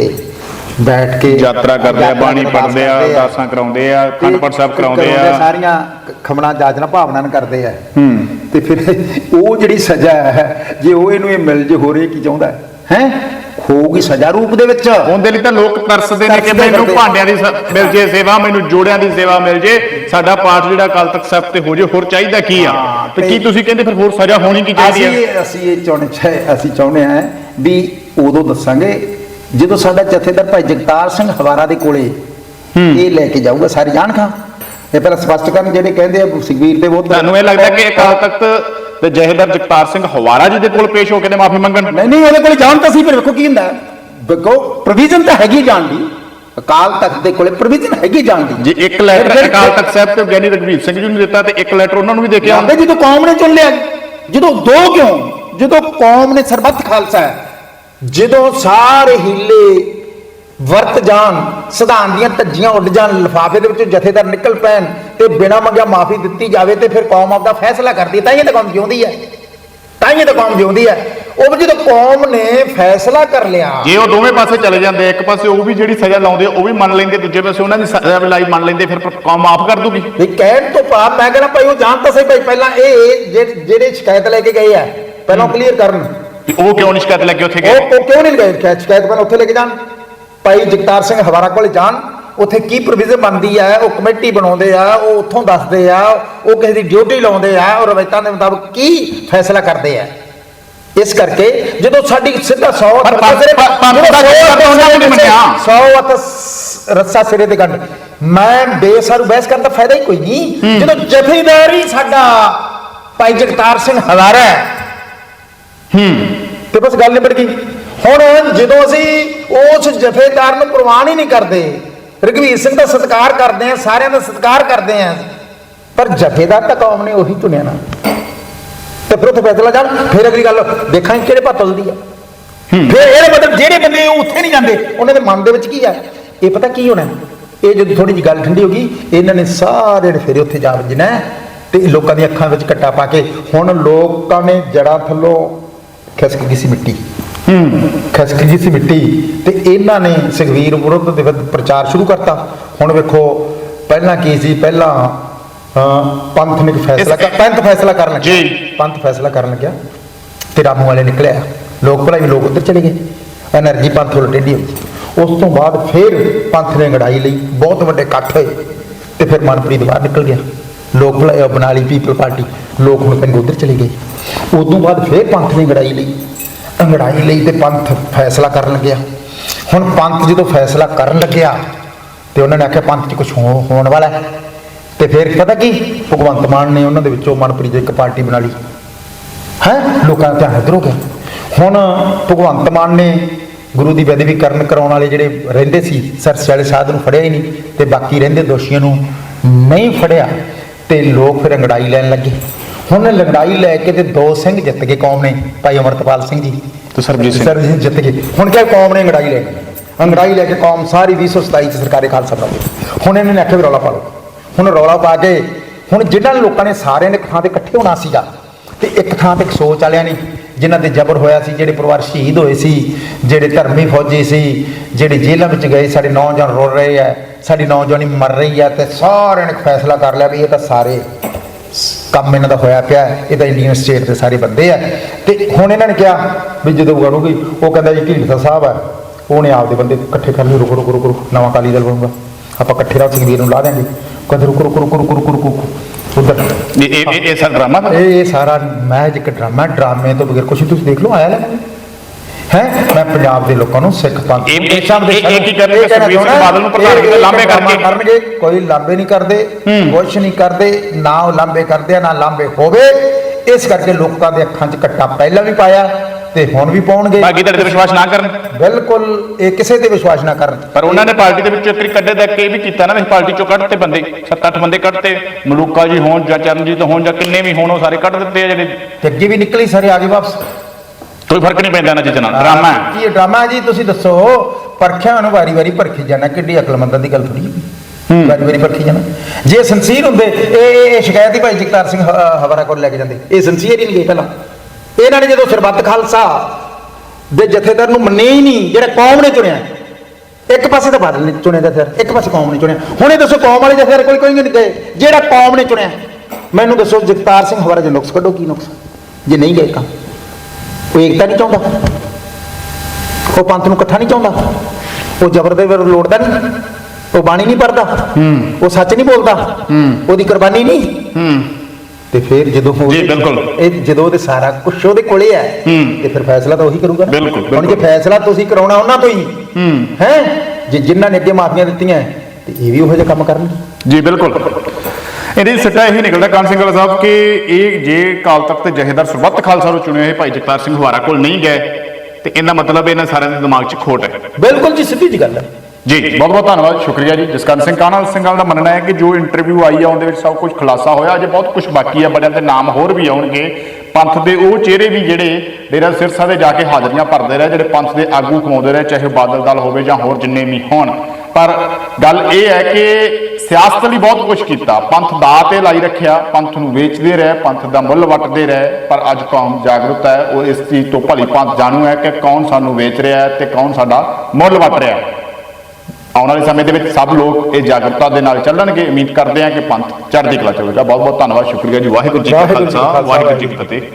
ਬੈਠ ਕੇ ਯਾਤਰਾ ਕਰਦੇ ਆ ਬਾਣੀ ਪੜ੍ਹਦੇ ਆ ਅਰਦਾਸਾਂ ਕਰਾਉਂਦੇ ਆ ਤੇ ਖੰਡ ਪਾਠ ਸਾਹਿਬ ਕਰਾਉਂਦੇ ਆ। ਸਾਰੀਆਂ ਖਮਣਾ ਜਾਚਨਾ ਭਾਵਨਾ ਨਾਲ ਕਰਦੇ ਆ। ਹੂੰ। ਤੇ ਫਿਰ ਉਹ ਜਿਹੜੀ ਸਜ਼ਾ ਹੈ ਜੇ ਉਹ ਇਹਨੂੰ ਇਹ ਮਿਲ ਜੇ ਹੋਰ ਇਹ ਕੀ ਚਾਹੁੰਦਾ ਹੈ? ਹੈ? ਹੋਊਗੀ ਸਜ਼ਾ ਰੂਪ ਦੇ ਵਿੱਚ। ਉਹਦੇ ਲਈ ਤਾਂ ਲੋਕ ਤਰਸਦੇ ਨੇ ਕਿ ਮੈਨੂੰ। ਭਾਂਡਿਆਂ ਦੀ ਮਿਲ ਜੇ ਸੇਵਾ ਮੈਨੂੰ ਜੋੜਿਆਂ ਦੀ ਸੇਵਾ ਮਿਲ ਜੇ। ਸਾਡਾ ਪਾਠ ਜਿਹੜਾ ਕੱਲ ਤੱਕ ਸਭ ਤੇ ਹੋ ਜੇ ਹੋਰ ਚਾਹੀਦਾ ਕੀ ਆ? ਤੇ ਕੀ ਤੁਸੀਂ ਕਹਿੰਦੇ ਫਿਰ ਹੋਰ ਸਜ਼ਾ ਹੋਣੀ ਕੀ ਚਾਹੀਦੀ ਅਸੀਂ ਹੈ ਅਸੀਂ ਇਹ ਚਾਹੁੰਦੇ ਚਾਹੇ ਅਸੀਂ ਚਾਹੁੰਦੇ ਆ ਵੀ ਉਦੋਂ ਦੱਸਾਂਗੇ ਜਦੋਂ ਸਾਡਾ ਜਥੇਦਾਰ ਭਾਈ ਜਗਤਾਰ ਸਿੰਘ ਹਵਾਰਾ ਦੇ ਕੋਲੇ ਇਹ ਲੈ ਕੇ ਜਾਊਗਾ ਸਾਰੀ ਜਾਣ ਖਾਂ ਇਹ ਪਹਿਲਾਂ ਸਪਸ਼ਟ ਕਰਨ ਜਿਹੜੇ ਕਹਿੰਦੇ ਆ ਸੁਖਬੀਰ ਦੇ ਬਹੁਤ ਤੁਹਾਨੂੰ ਇਹ ਲੱਗਦਾ ਕਿ ਅਕਾਲ ਤਖਤ ਤੇ ਜਹੇਦਾਰ ਜਗਤਾਰ ਸਿੰਘ ਹਵਾਰਾ ਜੀ ਦੇ ਕੋਲ ਪੇਸ਼ ਹੋ ਕੇ ਤੇ ਮਾਫੀ ਮੰਗਣ? ਨਹੀਂ ਨਹੀਂ ਉਹਦੇ ਕੋਲੇ ਜਾਣ ਤਾਂ ਸੀ ਫਿਰ ਵੇਖੋ ਕੀ ਹੁੰਦਾ। ਵੇਖੋ ਪ੍ਰੋਵੀਜ਼ਨ ਤਾਂ ਹੈਗੀ ਜਾਣ ਦੀ। ਅਕਾਲ ਤਖਤ ਦੇ ਕੋਲੇ ਪ੍ਰੋਵੀਜ਼ਨ ਹੈਗੀ ਜਾਣ ਦੀ। ਜੇ ਇੱਕ ਲੈਟਰ ਅਕਾਲ ਤਖਤ ਸਾਹਿਬ ਤੇ ਗਿਆਨੀ ਰਘਵੀਰ ਸਿੰਘ ਜੀ ਨੂੰ ਦਿੱਤਾ ਤੇ ਇੱਕ ਲੈਟਰ ਉਹਨਾਂ ਨੂੰ ਵੀ ਦੇ ਕੇ ਆਉਂਦੇ ਆਉਂਦੇ ਜਦੋਂ ਕੌਮ ਨੇ ਚੁਣ ਲਿਆ ਜਦੋਂ ਦੋ ਕਿਉਂ? ਜਦੋਂ ਕੌਮ ਨੇ ਸਰਬੱਤ ਖਾਲਸਾ ਹੈ। ਜਦੋਂ ਸਾਰੇ ਹੀਲੇ ਵਰਤ ਜਾਣ ਸਿਧਾਂਤ ਦੀਆਂ ਧੱਜੀਆਂ ਉੱਡ ਜਾਣ ਲਿਫਾਫੇ ਦੇ ਵਿੱਚੋਂ ਜਥੇਦਾਰ ਨਿਕਲ ਪੈਣ ਤੇ ਬਿਨਾਂ ਮੰਗਿਆ ਮਾਫੀ ਦਿੱਤੀ ਜਾਵੇ ਤੇ ਫਿਰ ਕੌਮ ਆਪਦਾ ਫੈਸਲਾ ਕਰਦੀ ਤਾਂ ਹੀ ਤਾਂ ਕੌਮ ਜਿਉਂਦੀ ਹੈ। ਤਾਂ ਹੀ ਤਾਂ ਕੌਮ ਜਿਉਂਦੀ ਹੈ। ਉਹ ਜਦੋਂ ਕੌਮ ਨੇ ਫੈਸਲਾ ਕਰ ਲਿਆ। ਜੇ ਉਹ ਦੋਵੇਂ ਪਾਸੇ ਚਲੇ ਜਾਂਦੇ ਇੱਕ ਪਾਸੇ ਉਹ ਵੀ ਜਿਹੜੀ ਸਜ਼ਾ ਲਾਉਂਦੇ ਉਹ ਵੀ ਮੰਨ ਲੈਂਦੇ ਦੂਜੇ ਪਾਸੇ ਉਹਨਾਂ ਦੀ ਸਜ਼ਾ ਵੀ ਲਾਈ ਮੰਨ ਲੈਂਦੇ ਫਿਰ ਕੌਮ ਮਾਫ ਕਰ ਦੂਗੀ। ਵੀ ਕਹਿਣ ਤੋਂ ਭਾਵ ਮੈਂ ਕਹਿੰਦਾ ਭਾਈ ਉਹ ਜਾਣ ਤਾਂ ਸਹੀ ਭਾਈ ਪਹਿਲਾਂ ਇਹ ਜਿਹੜੇ- ਸ਼ਿਕਾਇਤ ਲੈ ਕੇ ਗਏ ਆ ਪਹਿਲਾਂ ਕਲੀਅਰ ਕਰਨ। ਉਹ ਕਿਉਂ ਨਹੀਂ ਸ਼ਿਕਾਇਤ ਲੱਗੇ ਉੱਥੇ ਉਹ ਗਏ? ਉਹ ਕਿਉਂ ਨਹੀਂ ਗਏ? ਸ਼ਿਕਾਇਤ ਪਹਿਲਾਂ ਉੱਥੇ ਲੈ ਕੇ ਜਾਣ। ਭਾਈ ਜਗਤਾਰ ਸਿੰਘ ਹਵਾਰਾ ਕੋਲ ਜਾਣ ਉੱਥੇ ਕੀ ਪ੍ਰੋਵੀਜ਼ਨ ਬਣਦੀ ਹੈ ਉਹ ਕਮੇਟੀ ਬਣਾਉਂਦੇ ਆ ਉਹ ਉੱਥੋਂ ਦੱਸਦੇ ਆ ਉਹ ਕਿਸੇ ਦੀ ਡਿਊਟੀ ਲਾਉਂਦੇ ਆ ਔਰ ਰਵਾਇਤਾਂ ਦੇ ਮੁਤਾਬਕ ਕੀ ਫੈਸਲਾ ਕਰਦੇ ਆ। ਇਸ ਕਰਕੇ ਜਦੋਂ ਸਾਡੀ ਸਿੱਧਾ 100 ਪਰ ਪੰਥ- ਪੰਥ- ਪੰਥ ਦਾ ਜਥੇਦਾਰ ਤਾਂ ਉਹਨਾਂ ਨੇ ਨਹੀਂ ਮੰਨਿਆ। 100 ਅਤ ਰੱਸਾ ਸਿਰੇ ਤੇ ਗੰਢ। ਮੈਂ ਬੇਸਾਰੂ ਬਹਿਸ ਕਰਨ ਦਾ ਫਾਇਦਾ ਹੀ ਕੋਈ ਨਹੀਂ। ਜਦੋਂ ਜਥੇਦਾਰ ਹੀ ਸਾਡਾ ਭਾਈ ਜਗਤਾਰ ਸਿੰਘ ਹਵਾਰਾ ਹੈ। ਤੇ ਬਸ ਗੱਲ ਨਿਬੜ ਗਈ। ਹੁਣ ਜਦੋਂ ਅਸੀਂ ਉਸ ਜਥੇਦਾਰ ਨੂੰ ਪ੍ਰਵਾਨ ਹੀ ਨਹੀਂ ਕਰਦੇ ਰਘਵੀਰ ਸਿੰਘ ਦਾ ਸਤਿਕਾਰ ਕਰਦੇ ਆ ਸਾਰਿਆਂ ਦਾ ਸਤਿਕਾਰ ਕਰਦੇ ਆ ਪਰ ਜਥੇਦਾਰ ਤਾਂ ਕੌਮ ਨੇ ਉਹੀ ਚੁਣਿਆ ਨਾ। ਤੇ ਫਿਰ ਉੱਥੇ ਫੈਸਲਾ ਜਾਣ ਫਿਰ ਅਗਲੀ ਗੱਲ ਦੇਖਾਂਗੇ ਕਿਹੜੇ ਪਾ ਤੁਲਦੀ ਆ। ਫਿਰ ਇਹਦਾ ਮਤਲਬ ਜਿਹੜੇ ਬੰਦੇ ਉੱਥੇ ਨਹੀਂ ਜਾਂਦੇ ਉਹਨਾਂ ਦੇ ਮਨ ਦੇ ਵਿੱਚ ਕੀ ਆ? ਇਹ ਪਤਾ ਕੀ ਹੋਣਾ? ਇਹ ਜਦੋਂ ਥੋੜੀ ਜਿਹੀ ਗੱਲ ਠੰਡੀ ਹੋ ਗਈ ਇਹਨਾਂ ਨੇ ਸਾਰੇ ਫਿਰ ਉੱਥੇ ਜਾ ਵੱਜਣਾ ਤੇ ਲੋਕਾਂ ਦੀਆਂ ਅੱਖਾਂ ਵਿੱਚ ਕੱਟਾ ਪਾ ਕੇ ਹੁਣ ਲੋਕਾਂ ਨੇ ਜੜਾ ਥੱਲੋਂ ਖਿਸਕ ਗਈ ਸੀ ਮਿੱਟੀ। ਖਸਕ ਜੀ ਸੀ ਮਿੱਟੀ ਤੇ ਇਹਨਾਂ ਨੇ ਸੁਖਵੀਰ ਵਿਰੁੱਧ ਦੇ ਵਿਰੁੱਧ ਪ੍ਰਚਾਰ ਸ਼ੁਰੂ ਕਰਤਾ। ਹੁਣ ਵੇਖੋ ਪਹਿਲਾਂ ਕੀ ਸੀ? ਪਹਿਲਾਂ ਪੰਥ ਨੇ ਫੈਸਲਾ ਕਰ ਪੰਥ ਫੈਸਲਾ ਕਰਨ ਲੱਗਿਆ। ਜੀ। ਪੰਥ ਫੈਸਲਾ ਕਰਨ ਲੱਗਿਆ ਤੇ ਰਾਮੂ ਵਾਲੇ ਨਿਕਲਿਆ। ਲੋਕ ਭਲਾਈ ਲੋਕ ਉੱਧਰ ਚਲੇ ਗਏ। એનર્ਜੀ ਪੰਥ ਉਲਟੇ ਦੀ ਉਸ ਤੋਂ ਬਾਅਦ ਫਿਰ ਪੰਥ ਨੇ ਗੜਾਈ ਲਈ। ਬਹੁਤ ਵੱਡੇ ਇਕੱਠ ਹੋਏ ਤੇ ਫਿਰ ਮਨਪ੍ਰੀਤ ਬਾਹਰ ਨਿਕਲ ਗਿਆ। ਲੋਕ ਭਲਾ ਬਣਾ ਲਈ ਪੀਪਲ ਪਾਰਟੀ। ਲੋਕ ਹੁਣ ਪਿੰਡ ਉੱਧਰ ਚਲੇ ਗਏ। ਉਸ ਤੋਂ ਬਾਅਦ ਫਿਰ ਪੰਥ ਨੇ ਗੜਾਈ ਲਈ। ਅੰਗੜਾਈ ਲਈ ਤੇ ਪੰਥ ਫੈਸਲਾ ਕਰਨ ਲੱਗਿਆ। ਹੁਣ ਪੰਥ ਜਦੋਂ ਫੈਸਲਾ ਕਰਨ ਲੱਗਿਆ ਤੇ ਉਹਨਾਂ ਨੇ ਆਖਿਆ ਪੰਥ 'ਚ ਕੁਝ ਹੋਣ ਵਾਲਾ ਹੈ। ਤੇ ਫਿਰ ਪਤਾ ਕੀ? ਭਗਵੰਤ ਮਾਨ ਨੇ ਉਹਨਾਂ ਦੇ ਵਿੱਚੋਂ ਮਨਪ੍ਰੀਤ ਇੱਕ ਪਾਰਟੀ ਬਣਾ ਲਈ। ਹੈ? ਲੋਕਾਂ ਦਾ ਧਿਆਨ ਇੱਧਰ ਹੋ ਗਿਆ। ਹੁਣ ਭਗਵੰਤ ਮਾਨ ਨੇ ਗੁਰੂ ਦੀ ਬੇਦਬੀ ਕਰਨ ਕਰਾਉਣ ਵਾਲੇ ਜਿਹੜੇ ਰਹਿੰਦੇ ਸੀ ਸਰਸੇ ਵਾਲੇ ਸਾਧ ਨੂੰ ਫੜਿਆ ਹੀ ਨਹੀਂ ਤੇ ਬਾਕੀ ਰਹਿੰਦੇ ਦੋਸ਼ੀਆਂ ਨੂੰ ਨਹੀਂ ਫੜਿਆ ਤੇ ਲੋਕ ਫਿਰ ਅੰਗੜਾਈ ਲੈਣ ਲੱਗੇ। ਹੁਣ ਲੰਗੜਾਈ ਲੈ ਕੇ ਤੇ ਦੋ ਸਿੰਘ ਜਿੱਤ ਗਏ ਕੌਮ ਨੇ ਭਾਈ ਅਮਰਤਪਾਲ ਸਿੰਘ ਜੀ। ਤੇ ਸਰਬਜੀਤ ਸਿੰਘ। ਸਰਬਜੀਤ ਜਿੱਤ ਗਏ। ਹੁਣ ਕਿਹਾ ਕੌਮ ਨੇ ਅੰਗੜਾਈ ਲੈ ਕੇ? ਅੰਗੜਾਈ ਲੈ ਕੇ ਕੌਮ ਸਾਰੀ 227 ਚ ਸਰਕਾਰੀ ਖਾਲਸਾ ਬਣਾ ਲਈ ਹੁਣ ਇਹਨਾਂ ਨੇ ਆਖਿਆ ਵੀ ਰੌਲਾ ਪਾ ਲਓ ਹੁਣ ਰੌਲਾ ਪਾ ਕੇ ਹੁਣ ਜਿਨ੍ਹਾਂ ਲੋਕਾਂ ਨੇ ਸਾਰਿਆਂ ਨੇ ਇੱਕ ਥਾਂ ਤੇ ਇਕੱਠੇ ਹੋਣਾ ਸੀਗਾ ਤੇ ਇੱਕ ਥਾਂ ਤੇ ਇੱਕ ਸੋਚ ਵਾਲਿਆਂ ਨੇ ਜਿਨ੍ਹਾਂ ਦੇ ਜ਼ਬਰ ਹੋਇਆ ਸੀ ਜਿਹੜੇ ਪਰਿਵਾਰ ਸ਼ਹੀਦ ਹੋਏ ਸੀ ਜਿਹੜੇ ਧਰਮੀ ਫੌਜੀ ਸੀ ਜਿਹੜੇ ਜੇਲ੍ਹਾਂ ਵਿੱਚ ਗਏ ਸਾਡੇ ਨੌਜਵਾਨ ਰੁਲ ਰਹੇ ਆ ਸਾਡੀ ਨੌਜਵਾਨੀ ਮਰ ਰਹੀ ਆ ਤੇ ਸਾਰਿਆਂ ਨੇ ਫੈਸਲਾ ਕਰ ਲਿਆ ਵੀ ਇਹ ਤਾਂ ਸਾਰੇ ਕੰਮ ਇਹਨਾਂ ਦਾ ਹੋਇਆ ਪਿਆ ਇਹ ਤਾਂ ਇੰਡੀਅਨ ਸਟੇਟ ਦੇ ਸਾਰੇ ਬੰਦੇ ਆ ਤੇ ਹੁਣ ਇਹਨਾਂ ਨੇ ਕਿਹਾ ਵੀ ਜਦੋਂ ਬਣੂਗੀ ਉਹ ਕਹਿੰਦਾ ਜੀ ਢੀਂਡਸਾ ਸਾਹਿਬ ਆ ਉਹਨੇ ਆਪਦੇ ਬੰਦੇ ਇਕੱਠੇ ਕਰ ਲਏ ਰੁਕੋ ਰੁਕੋ ਰੁਕੋ ਨਵਾਂ ਕਾਲੀ ਦਲ ਬਣੂਗਾ ਆਪਾਂ ਇਕੱਠੇ ਰਾਹ ਸਿੰਘਵੀਰ ਨੂੰ ਲਾ ਦਿਆਂਗੇ ਕਹਿੰਦੇ ਰੁਕੋ ਰੁਕੋ ਰੁਕੋ ਰੁਕੋ ਰੁਕੋ ਰੁਕੋ ਉਧਰ ਇਹ ਇਹ ਸਾਰਾ ਡਰਾਮਾ ਇਹ ਇਹ ਸਾਰਾ ਮੈਚ ਇੱਕ ਡਰਾਮਾ ਡਰਾਮੇ ਤੋਂ ਬਗੈਰ ਕੁਛ ਤੁਸੀਂ ਦੇਖ ਲਓ ਆਇਆ ਲੈ ਹੈ ਮੈਂ ਪੰਜਾਬ ਦੇ ਲੋਕਾਂ ਨੂੰ ਸਿੱਖ ਪੰਥ ਇਹ- ਇਹ- ਇਹ- ਕੀ ਕਰਨਗੇ? ਸੁਖਬੀਰ ਸਿੰਘ ਬਾਦਲ ਨੂੰ ਪ੍ਰਧਾਨ ਕਿਤੇ ਕੰਮਾਂ ਕਰਕੇ। ਕਰਨਗੇ। ਕੋਈ ਲਾਂਬੇ ਨਹੀਂ ਕਰਦੇ ਕੁਛ ਨਹੀਂ ਕਰਦੇ ਨਾ ਉਹ ਲਾਂਬੇ ਕਰਦੇ ਆ ਨਾ ਲਾਂਬੇ ਹੋਵੇ। ਇਸ ਕਰਕੇ ਲੋਕਾਂ ਦੇ ਅੱਖਾਂ 'ਚ ਕੱਟਾ ਪਹਿਲਾਂ ਵੀ ਪਾਇਆ ਤੇ ਹੁਣ ਵੀ ਪਾਉਣਗੇ। ਬਾਕੀ ਤੁਹਾਡੇ ਤੇ ਵਿਸ਼ਵਾਸ ਨਾ ਕਰਨ। ਬਿਲਕੁਲ ਇਹ ਕਿਸੇ ਤੇ ਵਿਸ਼ਵਾਸ ਨਾ ਕਰਨ। ਪਰ ਉਹਨਾਂ ਨੇ ਪਾਰਟੀ ਦੇ ਵਿੱਚੋਂ ਇੱਕ ਕੱਢੇ ਦਾ ਕੇ ਵੀ ਕੀਤਾ ਨਾ ਵੀ ਪਾਰਟੀ ਚੋਂ ਕੱਢਤੇ ਬੰਦੇ 7-8 ਬੰਦੇ ਕੱਢਤੇ। ਮਲੂਕਾ ਜੀ ਹੋਣ ਜਾਂ ਚਰਨਜੀਤ ਹੋਣ ਜਾਂ ਕਿੰਨੇ ਵੀ ਹੋਣ ਉਹ ਸਾਰੇ ਕੱਢ ਦਿੱਤੇ ਆ ਜਿਹੜੇ। ਤੇ ਅੱਗੇ ਵੀ ਨਿਕਲੀ ਸਾਰੇ ਆ ਗਏ ਵਾਪਸ। ਕੋਈ ਫ਼ਰਕ ਨਹੀਂ ਪੈਂਦਾ ਇਹਨਾਂ ਚੀਜ਼ਾਂ ਨਾਲ ਡਰਾਮਾ ਹੈ। ਕੀ ਇਹ ਡਰਾਮਾ ਹੈ ਜੀ ਤੁਸੀਂ ਦੱਸੋ ਪਰਖਿਆ ਨੂੰ ਵਾਰੀ ਵਾਰੀ ਪਰਖੀ ਜਾਣਾ ਕਿੱਡੀ ਅਕਲਮੰਦਾਂ ਦੀ ਗੱਲ ਥੋੜੀ ਵਾਰੀ ਵਾਰੀ ਪਰਖੀ ਜਾਣਾ। ਜੇ ਸੰਸੀਰ ਹੁੰਦੇ ਇਹ ਇਹ- ਇਹ ਸ਼ਿਕਾਇਤ ਹੀ ਭਾਈ ਜਗਤਾਰ ਸਿੰਘ ਹ- ਹਵਾਰਾ ਕੋਲ ਲੈ ਕੇ ਜਾਂਦੇ। ਇਹ ਸੰਸੀਰ ਹੀ ਨਹੀਂ ਗਏ ਪਹਿਲਾਂ। ਇਹਨਾਂ ਨੇ ਜਦੋਂ ਸਰਬੱਤ ਖਾਲਸਾ ਦੇ ਜਥੇਦਾਰ ਨੂੰ ਮੰਨੇ ਹੀ ਨਹੀਂ ਜਿਹੜਾ ਕੌਮ ਨੇ ਚੁਣਿਆ ਇੱਕ ਪਾਸੇ ਤਾਂ ਬਾਦਲ ਨੇ ਚੁਣਿਆ ਜਥੇਦਾਰ ਇੱਕ ਪਾਸੇ ਕੌਮ ਨੇ ਚੁਣਿਆ। ਹੁਣ ਇਹ ਦੱਸੋ ਕੌਮ ਵਾਲੇ ਜਥੇਦਾਰ ਕੋਈ ਕੋਈ ਨਹੀਂ ਗਏ। ਜਿਹੜਾ ਕੌਮ ਨੇ ਚੁਣਿਆ ਮੈਨੂੰ ਦੱਸੋ ਜਗਤਾਰ ਸਿੰਘ ਹਵਾਰਾ ਜੇ ਨੁਕਸ ਕੱਢੋ ਕੀ ਨੁਕਸ? ਜੇ ਨਹੀਂ ਗਏ ਕੰਮ ਉਹ ਏਕਤਾ ਨਹੀਂ ਚਾਹੁੰਦਾ? ਉਹ ਪੰਥ ਨੂੰ ਇਕੱਠਾ ਨਹੀਂ ਚਾਹੁੰਦਾ? ਉਹ ਜ਼ਬਰ ਦੇ ਵਿਰੁੱਧ ਲੋੜਦਾ ਨਹੀਂ। ਉਹ ਬਾਣੀ ਨਹੀਂ ਪੜਦਾ ਉਹ ਸੱਚ ਨਹੀਂ ਬੋਲਦਾ। ਉਹਦੀ ਕੁਰਬਾਨੀ ਨਹੀਂ। ਤੇ ਫਿਰ ਜਦੋਂ ਉਹ- ਜੀ, ਬਿਲਕੁਲ। ਇਹ ਜਦੋਂ ਉਹਦੇ ਸਾਰਾ ਕੁਝ ਉਹਦੇ ਕੋਲੇ ਹੈ ਤੇ ਫਿਰ ਫੈਸਲਾ ਤਾਂ ਉਹੀ ਕਰੂਗਾ ਨਾ। ਬਿਲਕੁਲ, ਹੁਣ ਜੇ ਬਿਲਕੁਲ। ਫੈਸਲਾ ਤੁਸੀਂ ਕਰਾਉਣਾ ਉਹਨਾਂ ਤੋਂ ਹੀ। ਹੈ? ਜੇ ਜਿਨ੍ਹਾਂ ਨੇ ਅੱਗੇ ਮਾਫੀਆਂ ਦਿੱਤੀਆਂ ਤੇ ਇਹ ਵੀ ਉਹੋ ਜਿਹਾ ਕੰਮ ਕਰਨਗੇ। ਜੀ ਬਿਲਕੁਲ। ਇਹਦੀ ਸਿੱਟਾ ਇਹੀ ਨਿਕਲਦਾ ਕਾਨ ਸਿੰਘ ਵਾਲਾ ਸਾਹਿਬ ਕਿ ਇਹ ਜੇ ਕਾਲ ਤਖਤ ਤੇ ਜਹੇਦਾਰ ਸਰਬੱਤ ਖਾਲਸਾ ਨੂੰ ਚੁਣੇ ਹੋਏ ਭਾਈ ਜਗਤਾਰ ਸਿੰਘ ਹਵਾਰਾ ਕੋਲ ਨਹੀਂ ਗਏ ਤੇ ਇਹਦਾ ਮਤਲਬ ਇਹਨਾਂ ਸਾਰਿਆਂ ਦੇ ਦਿਮਾਗ 'ਚ ਖੋਟ ਹੈ। ਬਿਲਕੁਲ ਜੀ ਸਿੱਧੀ ਜੀ ਗੱਲ ਹੈ। ਜੀ ਬਹੁਤ ਬਹੁਤ ਧੰਨਵਾਦ ਸ਼ੁਕਰੀਆ ਜੀ। ਜਸਕਰਨ ਸਿੰਘ ਕਾਹਨਾਲ ਸਿੰਘ ਦਾ ਮੰਨਣਾ ਹੈ ਕਿ ਜੋ ਇੰਟਰਵਿਊ ਆਈ ਆ ਉਹਦੇ ਵਿੱਚ ਸਭ ਕੁਝ ਖੁਲਾਸਾ ਹੋਇਆ। ਅਜੇ ਬਹੁਤ ਕੁਝ ਬਾਕੀ ਆ ਬੜਿਆਂ ਦੇ ਨਾਮ ਹੋਰ ਵੀ ਆਉਣਗੇ। ਪੰਥ ਦੇ ਉਹ ਚਿਹਰੇ ਵੀ ਜਿਹੜੇ ਡੇਰਾ ਸਿਰਸਾ ਦੇ ਜਾ ਕੇ ਹਾਜ਼ਰੀਆਂ ਭਰਦੇ ਰਹੇ ਜਿਹੜੇ ਪੰਥ ਦੇ ਆਗੂ ਕਮਾਉਂਦੇ ਰਹੇ ਚਾਹੇ ਬਾਦਲ ਦਲ ਹੋਵੇ ਜਾਂ ਹੋਰ ਜਿੰਨੇ ਵੀ ਹੋਣ। ਪਰ ਗੱਲ ਇਹ ਹੈ ਕਿ ਸਿਆਸਤ ਲਈ ਬਹੁਤ ਕੁਝ ਕੀਤਾ। ਪੰਥ ਦਾ ਤੇ ਲਾਈ ਰੱਖਿਆ ਪੰਥ ਨੂੰ ਵੇਚਦੇ ਰਹੇ ਪੰਥ ਦਾ ਮੁੱਲ ਵੱਟਦੇ ਰਹੇ ਪਰ ਅੱਜ ਕੌਮ ਜਾਗਰੂਕ ਹੈ ਉਹ ਇਸ ਚੀਜ਼ ਤੋਂ ਭਲੀ ਪੰਥ ਜਾਣੂ ਹੈ ਕਿ ਕੌਣ ਸਾਨੂੰ ਵੇਚ ਰਿਹਾ ਹੈ ਤੇ ਕੌਣ ਸਾਡਾ ਮੁੱਲ ਵੱਟ ਰਿਹਾ ਹੈ। ਆਉਣ ਵਾਲੇ ਸਮੇਂ ਦੇ ਵਿੱਚ ਸਭ ਲੋਕ ਇਹ ਜਾਗਰੂਕਤਾ ਦੇ ਨਾਲ ਚੱਲਣਗੇ। ਉਮੀਦ ਕਰਦੇ ਹਾਂ ਕਿ ਪੰਥ ਚੜ੍ਹਦੀ ਕਲਾ ਚ ਹੋਵੇਗਾ। ਬਹੁਤ ਬਹੁਤ ਧੰਨਵਾਦ। ਸ਼ੁਕਰੀਆ ਜੀ। ਵਾਹਿਗੁਰੂ ਜੀ ਕਾ ਖਾਲਸਾ, ਵਾਹਿਗੁਰੂ ਜੀ ਕੀ ਫਤਿਹ।